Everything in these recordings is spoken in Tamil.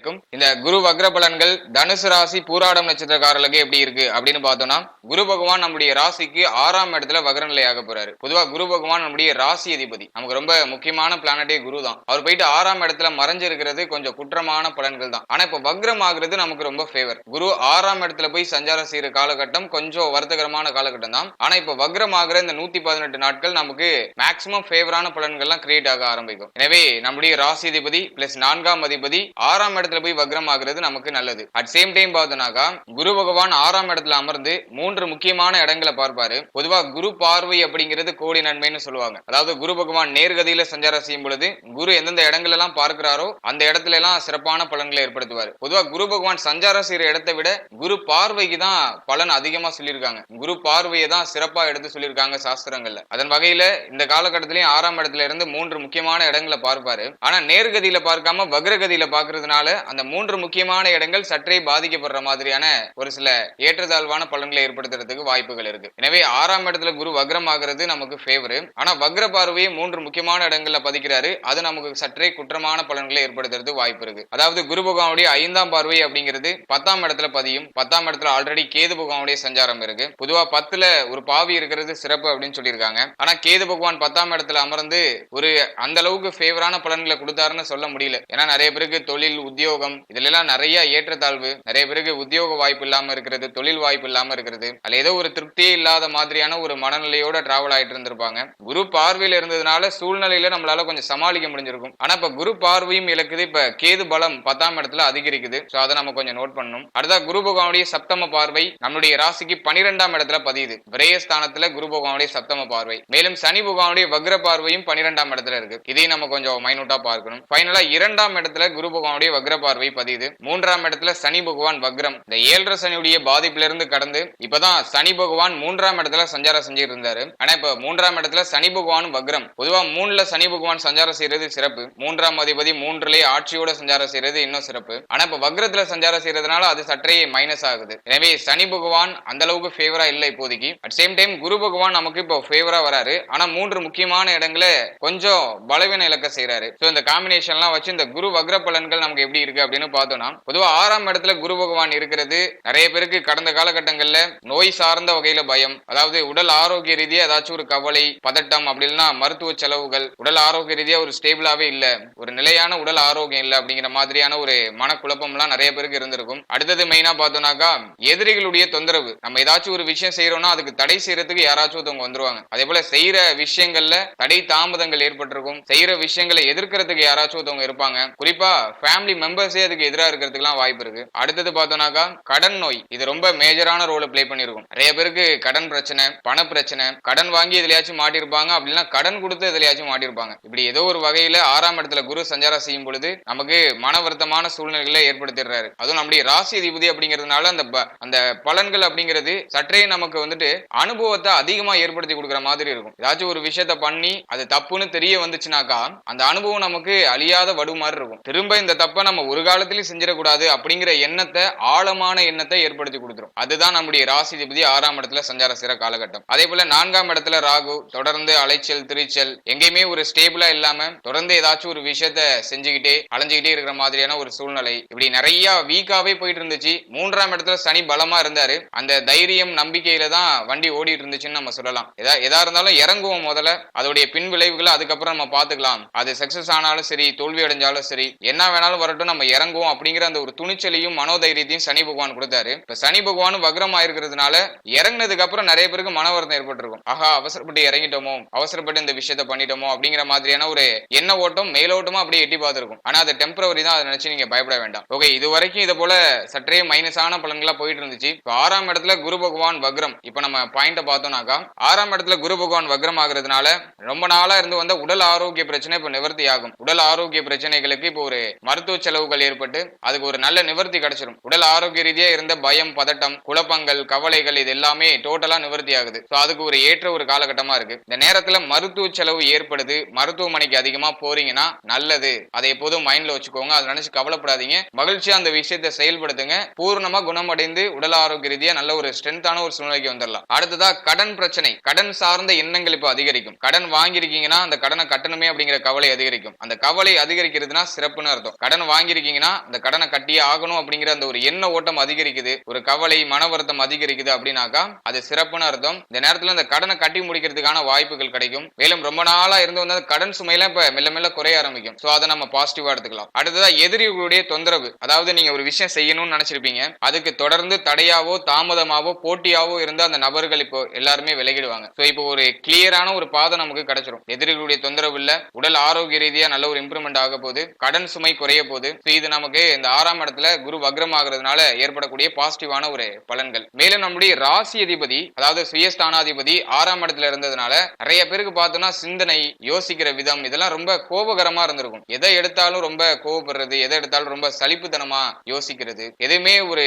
இருக்கும். இந்த குரு வக்ர பலன்கள் தனுசு ராசி பூராடம் நட்சத்திரக்காரர்களுக்கு எப்படி இருக்கு அப்படின்னு பார்த்தோம்னா குரு பகவான் நம்முடைய ராசிக்கு ஆறாம் இடத்துல வக்ர நிலையாக போறாரு. பொதுவா குரு பகவான் நம்முடைய ராசி அதிபதி. நமக்கு ரொம்ப முக்கியமான பிளானட்டே குரு தான். அவர் போயிட்டு ஆறாம் இடத்துல மறைஞ்சிருக்கிறது கொஞ்சம் குற்றமான பலன்கள் தான். ஆனா இப்ப வக்ரம் ஆகுறது நமக்கு ரொம்ப ஃபேவர் குரு ஆறாம் இடத்துல போய் சஞ்சாரம் செய்யற காலகட்டம் கொஞ்சம் வருத்தகரமான காலகட்டம் தான். ஆனா இப்ப வக்ரம் ஆகிற இந்த நூத்தி பதினெட்டு நாட்கள் நமக்கு மேக்சிமம் ஃபேவரான பலன்கள்லாம் கிரியேட் ஆக ஆரம்பிக்கும். எனவே நம்முடைய ராசி அதிபதி பிளஸ் நான்காம் அதிபதி ஆறாம் இடத்துல போய் வக்ரம் ஆகுறது நமக்கு நல்லது. அட் சேம் டைம் பார்த்தோம்னாக்கா குரு பகவான் ஆறாம் இடத்துல அமர்ந்து மூன்று முக்கியமான இடங்களை பார்ப்பாரு. பொதுவா குரு பார்வை அப்படிங்கிறது கோடி நன்மைன்னு சொல்லுவாங்க. அதாவது குரு பகவான் நேர்கதியில சஞ்சாரம் செய்யும் பொழுது குரு எந்தெந்த இடங்கள் எல்லாம் பார்க்கிறாரோ அந்த இடத்துல எல்லாம் சிறப்பான பலன்களை ஏற்படுத்துவார். பொதுவா குரு பகவான் சஞ்சாரம் செய்யற இடத்தை விட குரு பார்வைக்கு தான் பலன் அதிகமா சொல்லியிருக்காங்க. குரு பார்வையை தான் சிறப்பா எடுத்து சொல்லியிருக்காங்க சாஸ்திரங்கள்ல. அதன் வகையில இந்த காலகட்டத்திலயும் ஆறாம் இடத்துல இருந்து மூன்று முக்கியமான இடங்களை பார்ப்பாரு. ஆனா நேர்கதியில பார்க்காம வக்ரகதியில பார்க்கறதுனால அந்த மூன்று முக்கியமான இடங்கள் சற்றே பாதிக்கப்படுற மாதிரியான ஒரு சில ஏற்றத்தாழ்வான பலன்களை ஏற்படுத்துறதுக்கு வாய்ப்புகள் இருக்கு. எனவே ஆறாம் இடத்துல குரு வக்ரம் ஆகிறது நமக்கு ஃபேவரு ஆனா வக்ர பார்வையை மூன்று முக்கியமான இடங்கள்ல பதிக்கிறாரு. அது நமக்கு சற்றே குற்றமான பலன்களை ஏற்படுத்துறது வாய்ப்பு இருக்கு. அதாவது குரு பகவானுடைய ஐந்தாம் பார்வை அப்படிங்கிறது பத்தாம் இடத்துல பதியும். பத்தாம் இடத்துல ஆல்ரெடி கேது பகவானுடைய சஞ்சாரம் இருக்கு. பொதுவா பத்துல ஒரு பாவி இருக்கிறது சிறப்பு அப்படின்னு சொல்லியிருக்காங்க. ஆனா கேது பகவான் பத்தாம் இடத்துல அமர்ந்து ஒரு அந்த அளவுக்கு ஃபேவரான பலன்களை கொடுத்தாருன்னு சொல்ல முடியல. ஏன்னா நிறைய பேருக்கு தொழில் உத்தியோகம். இதுல எல்லாம் நிறைய ஏற்றத்தாழ்வு நிறைய பேருக்கு உத்தியோக வாய்ப்பு இல்லாம இருக்கிறது தொழில் வாய்ப்பு இல்லாம இருக்கிறது. அதுல ஏதோ ஒரு திருப்தியே இல்லாத மாதிரியான ஒரு மனநிலையோட டிராவல் ஆயிட்டு இருந்திருப்பாங்க. குரு பார்வையில இருந்ததுனால சூழ்நிலையில நம்மளால கொஞ்சம் சமாளிக்க முடிஞ்சிருக்கும். ஆனா இப்ப குரு பார்வையும் இழக்குது. இப்ப கேது பலம் பத்தாம் இடத்துல அதிகரிக்குது. சோ அதை நம்ம கொஞ்சம் நோட் பண்ணணும். அடுத்தா குரு பகவானுடைய சப்தம பார்வை நம்மளுடைய ராசிக்கு பனிரெண்டாம் இடத்துல பதியுது. விரயஸ்தானத்துல குரு பகவானுடைய சப்தம பார்வை. மேலும் சனி பகவானுடைய வக்ர பார்வையும் பனிரெண்டாம் இடத்துல இருக்கு. இதையும் நம்ம கொஞ்சம் மைனூட்டா பார்க்கணும். ஃபைனலா இரண்டாம் இடத்துல குரு பகவானுடைய வக்ர பார்வை பதியுது. மூன்றாம் இடத்துல சனி பகவான் வக்ரம். இந்த ஏழரை சனியுடைய பாதிப்புல இருந்து கடந்து இப்பதான் சனி பகவான் மூன்றாம் இடத்துல சஞ்சாரம் செஞ்சுட்டு இருந்தாரு ஆனா இப்ப மூன்றாம் இடத்துல சனி பகவான் வக்ரம். பொதுவா மூணுல சனி பகவான் சஞ்சாரம் செய்யறது சிறப்பு. மூன்றாம் அதிபதி மூன்றுலயே ஆட்சியோட சஞ்சாரம் செய்யறது இன்னும் சிறப்பு. ஆனா இப்ப வக்ரத்துல சஞ்சாரம் செய்யறதுனால அது சற்றே மைனஸ் ஆகுது. எனவே சனி பகவான் அந்த அளவுக்கு ஃபேவரா இல்ல இப்போதைக்கு. அட் சேம் டைம் குரு பகவான் நமக்கு இப்போ ஃபேவரா வராரு. ஆனா மூன்று முக்கியமான இடங்களை கொஞ்சம் பலவீன இலக்க செய்யறாரு சோ இந்த காம்பினேஷன்லாம் வச்சு இந்த குரு வக்ர பலன்கள் நமக்கு எப்படி இருக்கு அப்படின்னு பார்த்தோம்னா பொதுவா ஆறாம் இடத்துல குரு பகவான் இருக்கிறது நிறைய பேருக்கு கடந்த காலகட்டங்கள்ல நோய் சார்ந்த வகையில பயம். அதாவது உடல் ஆரோக்கிய ரீதியா ஏதாச்சும் ஒரு கவலை பதட்டம் அப்படின்னா மருத்துவ செலவுகள் உடல் ஆரோக்கிய ரீதியா ஒரு ஸ்டேபிளாவே இல்ல ஒரு நிலையான உடல் ஆரோக்கியம் இல்ல அப்படிங்கிற மாதிரியான ஒரு மனக்குழப்பம் எல்லாம் நிறைய பேருக்கு இருந்திருக்கும். அடுத்தது மெயினா பார்த்தோம்னாக்கா எதிரிகளுடைய தொந்தரவு. நம்ம ஏதாச்சும் ஒரு விஷயம் செய்யறோம்னா அதுக்கு தடை செய்யறதுக்கு யாராச்சும் ஒருத்தவங்க வந்துருவாங்க. அதே போல செய்யற விஷயங்கள்ல தடை தாமதங்கள் ஏற்பட்டிருக்கும். செய்யற விஷயங்களை எதிர்க்கிறதுக்கு யாராச்சும் ஒருத்தவங்க இருப்பாங்க. குறிப்பா ஃபேமிலி மெம்பர் மெம்பர்ஸே அதுக்கு எதிராக இருக்கிறதுக்குலாம் வாய்ப்பு இருக்கு. அடுத்தது பார்த்தோம்னாக்கா கடன் நோய். இது ரொம்ப மேஜரான ரோலை பிளே பண்ணிருக்கும் நிறைய பேருக்கு கடன் பிரச்சனை பண பிரச்சனை கடன் வாங்கி எதுலயாச்சும் மாட்டிருப்பாங்க அப்படின்னா கடன் கொடுத்து எதுலயாச்சும் மாட்டிருப்பாங்க இப்படி ஏதோ ஒரு வகையில ஆறாம் இடத்துல குரு சஞ்சாரம் செய்யும் பொழுது நமக்கு மன வருத்தமான சூழ்நிலைகளை ஏற்படுத்திடுறாரு. அதுவும் நம்முடைய ராசி அதிபதி அப்படிங்கிறதுனால அந்த அந்த பலன்கள் அப்படிங்கிறது சற்றே நமக்கு வந்துட்டு அனுபவத்தை அதிகமா ஏற்படுத்தி கொடுக்குற மாதிரி இருக்கும். ஏதாச்சும் ஒரு விஷயத்த பண்ணி அது தப்புன்னு தெரிய வந்துச்சுனாக்கா அந்த அனுபவம் நமக்கு அழியாத வடு மாதிரி இருக்கும். திரும்ப இந்த தப்பை நம்ம ஒரு காலத்திலயும் செஞ்சிடக்கூடாது அப்படிங்கிற எண்ணத்தை ஆழமான எண்ணத்தை ஏற்படுத்தி கொடுத்துரும். அதுதான் நம்முடைய ராசிதிபதி ஆறாம் இடத்துல சஞ்சார சிற காலகட்டம். அதே போல நான்காம் இடத்துல ராகு தொடர்ந்து அலைச்சல் திரிச்சல் எங்கேயுமே ஒரு ஸ்டேபிளா இல்லாம தொடர்ந்து ஏதாச்சும் ஒரு விஷயத்த செஞ்சுக்கிட்டே அலைஞ்சுக்கிட்டே இருக்கிற மாதிரியான ஒரு சூழ்நிலை. இப்படி நிறைய வீக்காவே போயிட்டு இருந்துச்சு. மூன்றாம் இடத்துல சனி பலமா இருந்தாரு. அந்த தைரியம் நம்பிக்கையில தான் வண்டி ஓடிட்டு இருந்துச்சுன்னு நம்ம சொல்லலாம். எதா எதா இருந்தாலும் இறங்குவோம் முதல்ல. அதோடைய பின் விளைவுகளை அதுக்கப்புறம் நம்ம பாத்துக்கலாம் அது சக்சஸ் ஆனாலும் சரி தோல்வி அடைஞ்சாலும் சரி என்ன வேணாலும் வரட்டும் நம்ம இறங்குவோம் அப்படிங்கிற அந்த ஒரு துணிச்சலையும் மனோதைரியத்தையும் சனி பகவான் கொடுத்தாரு. இப்ப சனி பகவானும் வக்ரம் ஆயிருக்கிறதுனால இறங்கினதுக்கு அப்புறம் நிறைய பேருக்கு மன வருத்தம் ஏற்பட்டிருக்கும். ஆஹா அவசரப்பட்டு இறங்கிட்டோமோ அவசரப்பட்டு இந்த விஷயத்த பண்ணிட்டோமோ அப்படிங்கிற மாதிரியான ஒரு எண்ண ஓட்டம் மேலோட்டமா அப்படியே எட்டி பார்த்திருக்கும். ஆனா அது டெம்பரவரி தான் அதை நினைச்சு நீங்க பயப்பட வேண்டாம். ஓகே இது வரைக்கும் இது போல சற்றே மைனஸான பலன்களா போயிட்டு இருந்துச்சு. இப்ப ஆறாம் இடத்துல குரு பகவான் வக்ரம். இப்ப நம்ம பாயிண்ட பார்த்தோம்னாக்கா ஆறாம் இடத்துல குரு பகவான் வக்ரம் ஆகுறதுனால ரொம்ப நாளா இருந்து வந்த உடல் ஆரோக்கிய பிரச்சனை இப்ப நிவர்த்தி ஆகும் உடல் ஆரோக்கிய பிரச்சனைகளுக்கு இப்போ ஒரு மருத்துவ செலவு செலவுகள் ஏற்பட்டு அதுக்கு ஒரு நல்ல நிவர்த்தி கிடைச்சிடும் உடல் ஆரோக்கிய ரீதியா இருந்த பயம் பதட்டம் குழப்பங்கள் கவலைகள் இது எல்லாமே டோட்டலா நிவர்த்தி ஆகுது. ஸோ அதுக்கு ஒரு ஏற்ற ஒரு காலகட்டமா இருக்கு. இந்த நேரத்துல மருத்துவ செலவு ஏற்படுது. மருத்துவமனைக்கு அதிகமா போறீங்கன்னா நல்லது. அதை எப்போதும் மைண்ட்ல வச்சுக்கோங்க. அதை நினைச்சு கவலைப்படாதீங்க. மகிழ்ச்சியா அந்த விஷயத்தை செயல்படுத்துங்க. பூர்ணமா குணமடைந்து உடல் ஆரோக்கிய ரீதியா நல்ல ஒரு ஸ்ட்ரென்த்தான ஒரு சூழ்நிலைக்கு வந்துடலாம் அடுத்ததா கடன் பிரச்சனை. கடன் சார்ந்த எண்ணங்கள் இப்போ அதிகரிக்கும். கடன் வாங்கியிருக்கீங்கன்னா அந்த கடனை கட்டணுமே அப்படிங்கிற கவலை அதிகரிக்கும். அந்த கவலை அதிகரிக்கிறதுனா சிறப்புன்னு அர்த்தம். கடன் வாங்கி வாங்கியிருக்கீங்கன்னா அந்த கடனை கட்டியே ஆகணும் அப்படிங்கிற அந்த ஒரு எண்ண ஓட்டம் அதிகரிக்குது ஒரு கவலை மன வருத்தம் அதிகரிக்குது அப்படின்னாக்கா அது சிறப்புன்னு அர்த்தம். இந்த நேரத்துல அந்த கடனை கட்டி முடிக்கிறதுக்கான வாய்ப்புகள் கிடைக்கும். மேலும் ரொம்ப நாளா இருந்து வந்த கடன் சுமையெல்லாம் இப்ப மெல்ல மெல்ல குறைய ஆரம்பிக்கும். சோ அதை நம்ம பாசிட்டிவா எடுத்துக்கலாம். அடுத்ததா எதிரிகளுடைய தொந்தரவு. அதாவது நீங்க ஒரு விஷயம் செய்யணும்னு நினைச்சிருப்பீங்க. அதுக்கு தொடர்ந்து தடையாவோ தாமதமாவோ போட்டியாவோ இருந்த அந்த நபர்கள் இப்போ எல்லாருமே விலகிடுவாங்க. சோ இப்போ ஒரு கிளியரான ஒரு பாதை நமக்கு கிடைச்சிடும் எதிரிகளுடைய தொந்தரவு இல்ல. உடல் ஆரோக்கிய ரீதியா நல்ல ஒரு இம்ப்ரூவ்மெண்ட் ஆக போகுது கடன் சுமை குறைய போகுது இது நமக்கு இந்த ஆறாம் இடத்துல குரு வக்ரம் ஆகுறதுனால ஏற்படக்கூடிய பாசிட்டிவான ஒரு பலன்கள். மேலும் நம்முடைய ராசி அதிபதி அதாவது சுயஸ்தானாதிபதி ஆறாம் இடத்துல இருந்ததுனால நிறைய பேருக்கு பார்த்தோம்னா சிந்தனை யோசிக்கிற விதம் இதெல்லாம் ரொம்ப கோபகரமா இருந்திருக்கும். எதை எடுத்தாலும் ரொம்ப கோவப்படுறது எதை எடுத்தாலும் ரொம்ப சலிப்புத்தனமா யோசிக்கிறது. எதுவுமே ஒரு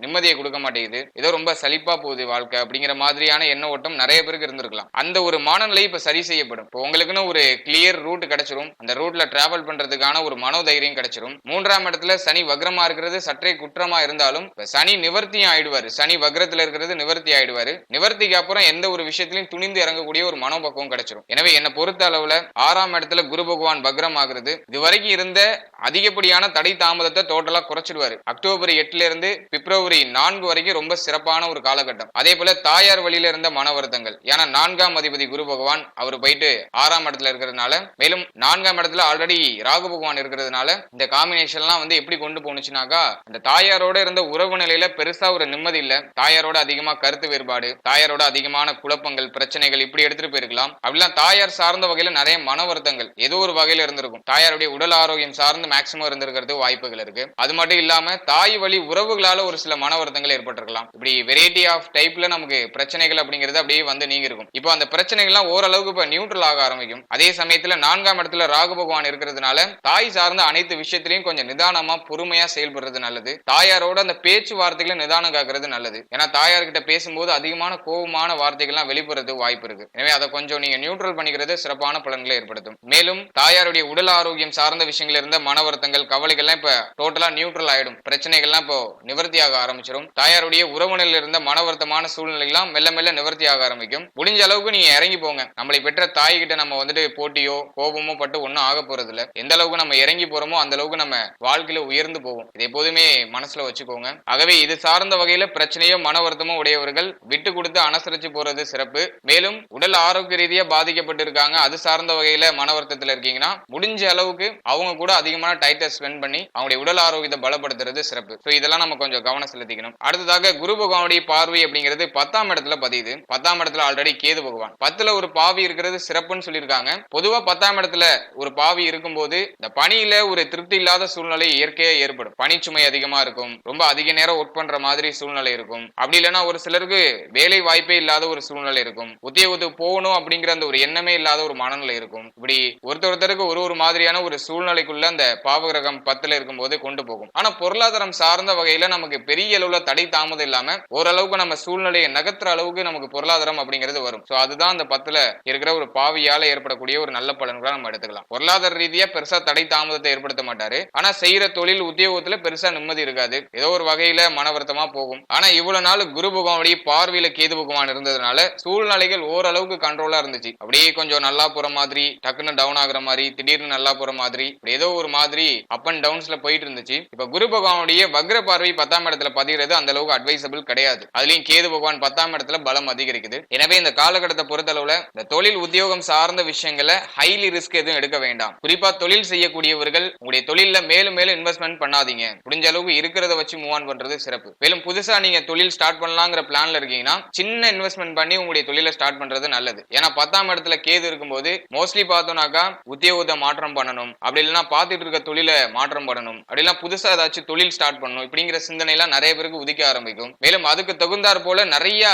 நிம்மதியை கொடுக்க மாட்டேங்குது. ஏதோ ரொம்ப சலிப்பா போகுது வாழ்க்கை அப்படிங்கிற மாதிரியான எண்ண ஓட்டம் நிறைய பேருக்கு இருந்திருக்கலாம். அந்த ஒரு மனநிலை இப்ப சரி செய்யப்படும். இப்போ உங்களுக்குன்னு ஒரு கிளியர் ரூட் கிடைச்சிரும். அந்த ரூட்ல டிராவல் பண்றதுக்கான ஒரு மனோதைரியம் கிடைச்சிரும். மூன்றாம் இடத்துல சனி வக்ரமா இருக்கிறது சற்றே குற்றமா இருந்தாலும் சனி நிவர்த்தியும் ஆயிடுவாரு. சனி வக்ரத்துல இருக்கிறது நிவர்த்தி ஆயிடுவாரு. நிவர்த்திக்கு அப்புறம் எந்த ஒரு விஷயத்திலையும் துணிந்து இறங்கக்கூடிய ஒரு மனோபக்குவம் கிடைச்சிடும் எனவே என்னை பொறுத்த அளவுல ஆறாம் இடத்துல குரு பகவான் வக்ரம் ஆகுறது இதுவரைக்கும் இருந்த அதிகப்படியான தடை தாமதத்தை டோட்டலா குறைச்சிடுவாரு. அக்டோபர் எட்டுல இருந்து பிப்ரவரி நான்கு வரைக்கும் ரொம்ப சிறப்பான ஒரு காலகட்டம். அதே போல தாயார் வழியில இருந்த மன வருத்தங்கள். ஏன்னா நான்காம் அதிபதி குரு பகவான் அவர் போயிட்டு ஆறாம் இடத்துல இருக்கிறதுனால மேலும் நான்காம் இடத்துல ஆல்ரெடி ராகு பகவான் இருக்கிறதுனால இந்த காம்பினேஷன்லாம் வந்து எப்படி கொண்டு போணுச்சுனாக்கா அந்த தாயாரோட இருந்த உறவு நிலையில பெருசா ஒரு நிம்மதி இல்ல. தாயாரோட அதிகமா கருத்து வேறுபாடு தாயாரோட அதிகமான குழப்பங்கள் பிரச்சனைகள் இப்படி எடுத்துட்டு போயிருக்கலாம். அப்படிலாம் தாயார் சார்ந்த வகையில நிறைய மன வருத்தங்கள் ஏதோ ஒரு வகையில இருந்திருக்கும். தாயாருடைய உடல் ஆரோக்கியம் சார்ந்து மேக்சிமம் இருந்திருக்கிறது வாய்ப்புகள் இருக்கு. அது மட்டும் இல்லாம தாய் வழி உறவுகளால ஒரு சில மன வருத்தங்கள் ஏற்பட்டிருக்கலாம். இப்படி வெரைட்டி ஆஃப் டைப்ல நமக்கு பிரச்சனைகள் அப்படிங்கிறது அப்படியே வந்து நீங்க இருக்கும் இப்போ அந்த பிரச்சனைகள்லாம் ஓரளவுக்கு இப்ப நியூட்ரல் ஆக ஆரம்பிக்கும். அதே சமயத்துல நான்காம் இடத்துல ராகு பகவான் இருக்கிறதுனால தாய் சார்ந்த அனைத்து விஷயத்திலையும் கொஞ்சம் நிதானமா பொறுமையா செயல்படுறது நல்லது. தாயாரோட அந்த பேச்சுவார்த்தைகளை நிதானம் காக்குறது நல்லது. ஏன்னா தாயார்கிட்ட பேசும்போது அதிகமான கோபமான வார்த்தைகள்லாம் வெளிப்படுறது வாய்ப்பு இருக்கு. எனவே அதை கொஞ்சம் நீங்க நியூட்ரல் பண்ணிக்கிறது சிறப்பான பலன்களை ஏற்படுத்தும். மேலும் தாயாருடைய உடல் ஆரோக்கியம் சார்ந்த விஷயங்கள் இருந்த மன வருத்தங்கள் கவலைகள்லாம் இப்ப டோட்டலா நியூட்ரல் ஆயிடும். பிரச்சனைகள்லாம் இப்போ நிவர்த்தியாக ஆரம்பிச்சிடும் தாயாருடைய உறவுகளில் இருந்த மன வருத்தமான சூழ்நிலைகள்லாம் மெல்ல மெல்ல நிவர்த்தியாக ஆரம்பிக்கும். முடிஞ்ச அளவுக்கு நீங்க இறங்கி போங்க. நம்மளை பெற்ற தாய்கிட்ட நம்ம வந்துட்டு போட்டியோ கோபமோ பட்டு ஒன்றும் ஆக போறது இல்லை எந்த அளவுக்கு நம்ம இறங்கி போறோமோ அந்த அளவுக்கு நம்ம வாழ்க்கையில உயர்ந்து போவோம் இது எப்போதுமே மனசுல வச்சுக்கோங்க. ஆகவே இது சார்ந்த வகையில பிரச்சனையோ மன வருத்தமோ உடையவர்கள் விட்டு கொடுத்து அனுசரிச்சு போறது சிறப்பு. மேலும் உடல் ஆரோக்கிய ரீதியா பாதிக்கப்பட்டு இருக்காங்க அது சார்ந்த வகையில மன வருத்தத்துல இருக்கீங்கன்னா முடிஞ்ச அளவுக்கு அவங்க கூட அதிகமான டைத்தை ஸ்பெண்ட் பண்ணி அவங்களுடைய உடல் ஆரோக்கியத்தை பலப்படுத்துறது சிறப்பு. ஸோ இதெல்லாம் நம்ம கொஞ்சம் கவனம் செலுத்திக்கணும். அடுத்ததாக குரு பகவானுடைய பார்வை அப்படிங்கிறது பத்தாம் இடத்துல பதியுது. பத்தாம் இடத்துல ஆல்ரெடி கேது பகவான். பத்துல ஒரு பாவி இருக்கிறது சிறப்புன்னு சொல்லியிருக்காங்க. பொதுவா பத்தாம் இடத்துல ஒரு பாவி இருக்கும்போது இந்த பணியில ஒரு திருப்தி இல்லாத சூழ்நிலை இயற்கையா ஏற்படும். பணிச்சுமை அதிகமா இருக்கும். ரொம்ப அதிக நேரம் ஒர்க் பண்ற மாதிரி சூழ்நிலை இருக்கும். அப்படி இல்லைன்னா ஒரு சிலருக்கு வேலை வாய்ப்பே இல்லாத ஒரு சூழ்நிலை இருக்கும். உத்தியோகத்து போகணும் அப்படிங்கிற அந்த ஒரு எண்ணமே இல்லாத ஒரு மனநிலை இருக்கும். இப்படி ஒருத்தர் ஒருத்தருக்கு ஒரு ஒரு மாதிரியான ஒரு சூழ்நிலைக்குள்ள அந்த பாவகிரகம் பத்துல இருக்கும்போது கொண்டு போகும். ஆனா பொருளாதாரம் சார்ந்த வகையில நமக்கு பெரிய அளவுல தடை தாமதம் இல்லாம ஓரளவுக்கு நம்ம சூழ்நிலையை நகர்த்துற அளவுக்கு நமக்கு பொருளாதாரம் அப்படிங்கிறது வரும். சோ அதுதான் அந்த பத்துல இருக்கிற ஒரு பாவியால ஏற்படக்கூடிய ஒரு நல்ல பலன்களா நம்ம எடுத்துக்கலாம். பொருளாதார ரீதியா பெருசா தடை தாமதத்தை ஏற்படுத்த மாட்டாரு. ஆனா செய்யற தொழில் உத்தியோகத்துல பெருசா நிம்மதி இருக்காது. ஏதோ ஒரு வகையில மன வருத்தமா போகும். ஆனா இவ்வளவு நாள் குரு பகவானுடைய பார்வையில கேது பகவான் இருந்ததுனால சூழ்நிலைகள் ஓரளவுக்கு கண்ட்ரோலா இருந்துச்சு. அப்படியே கொஞ்சம் நல்லா போற மாதிரி டக்குன்னு டவுன் ஆகுற மாதிரி திடீர்னு நல்லா போற மாதிரி ஏதோ ஒரு மாதிரி அப் அண்ட் டவுன்ஸ்ல போயிட்டு இருந்துச்சு. இப்ப குரு பகவானுடைய வக்ர பார்வை பத்தாம் இடத்துல பதிகிறது அந்த அளவுக்கு அட்வைசபிள் கிடையாது. அதுலயும் கேது பகவான் பத்தாம் இடத்துல பலம் அதிகரிக்குது. எனவே இந்த காலகட்டத்தை பொறுத்தளவுல இந்த தொழில் உத்தியோகம் சார்ந்த விஷயங்களை ஹைலி ரிஸ்க் எதுவும் எடுக்க வேண்டாம். குறிப்பா தொழில் செய்யக்கூடியவர்கள் உங்களுடைய தொழில்ல மேலும் மேலும் இன்வெஸ்ட்மெண்ட் பண்ணாதீங்க. முடிஞ்ச அளவுக்கு இருக்கிறத வச்சு மூவ் ஆன் பண்றது சிறப்பு. மேலும் புதுசா நீங்க தொழில் ஸ்டார்ட் பண்ணலாங்கிற பிளான்ல இருக்கீங்கன்னா சின்ன இன்வெஸ்ட்மெண்ட் பண்ணி உங்களுடைய தொழிலை ஸ்டார்ட் பண்றது நல்லது. ஏன்னா பத்தாம் இடத்துல கேது இருக்கும்போது மோஸ்ட்லி பார்த்தோம்னாக்கா உத்தியோகத்தை மாற்றம் பண்ணணும். அப்படி இல்லைன்னா பார்த்துட்டு இருக்க தொழிலை மாற்றம் பண்ணணும். அப்படி புதுசா ஏதாச்சும் தொழில் ஸ்டார்ட் பண்ணணும். இப்படிங்கிற சிந்தனை எல்லாம் நிறைய பேருக்கு உதிக்க ஆரம்பிக்கும். மேலும் அதுக்கு தகுந்தாற் போல நிறைய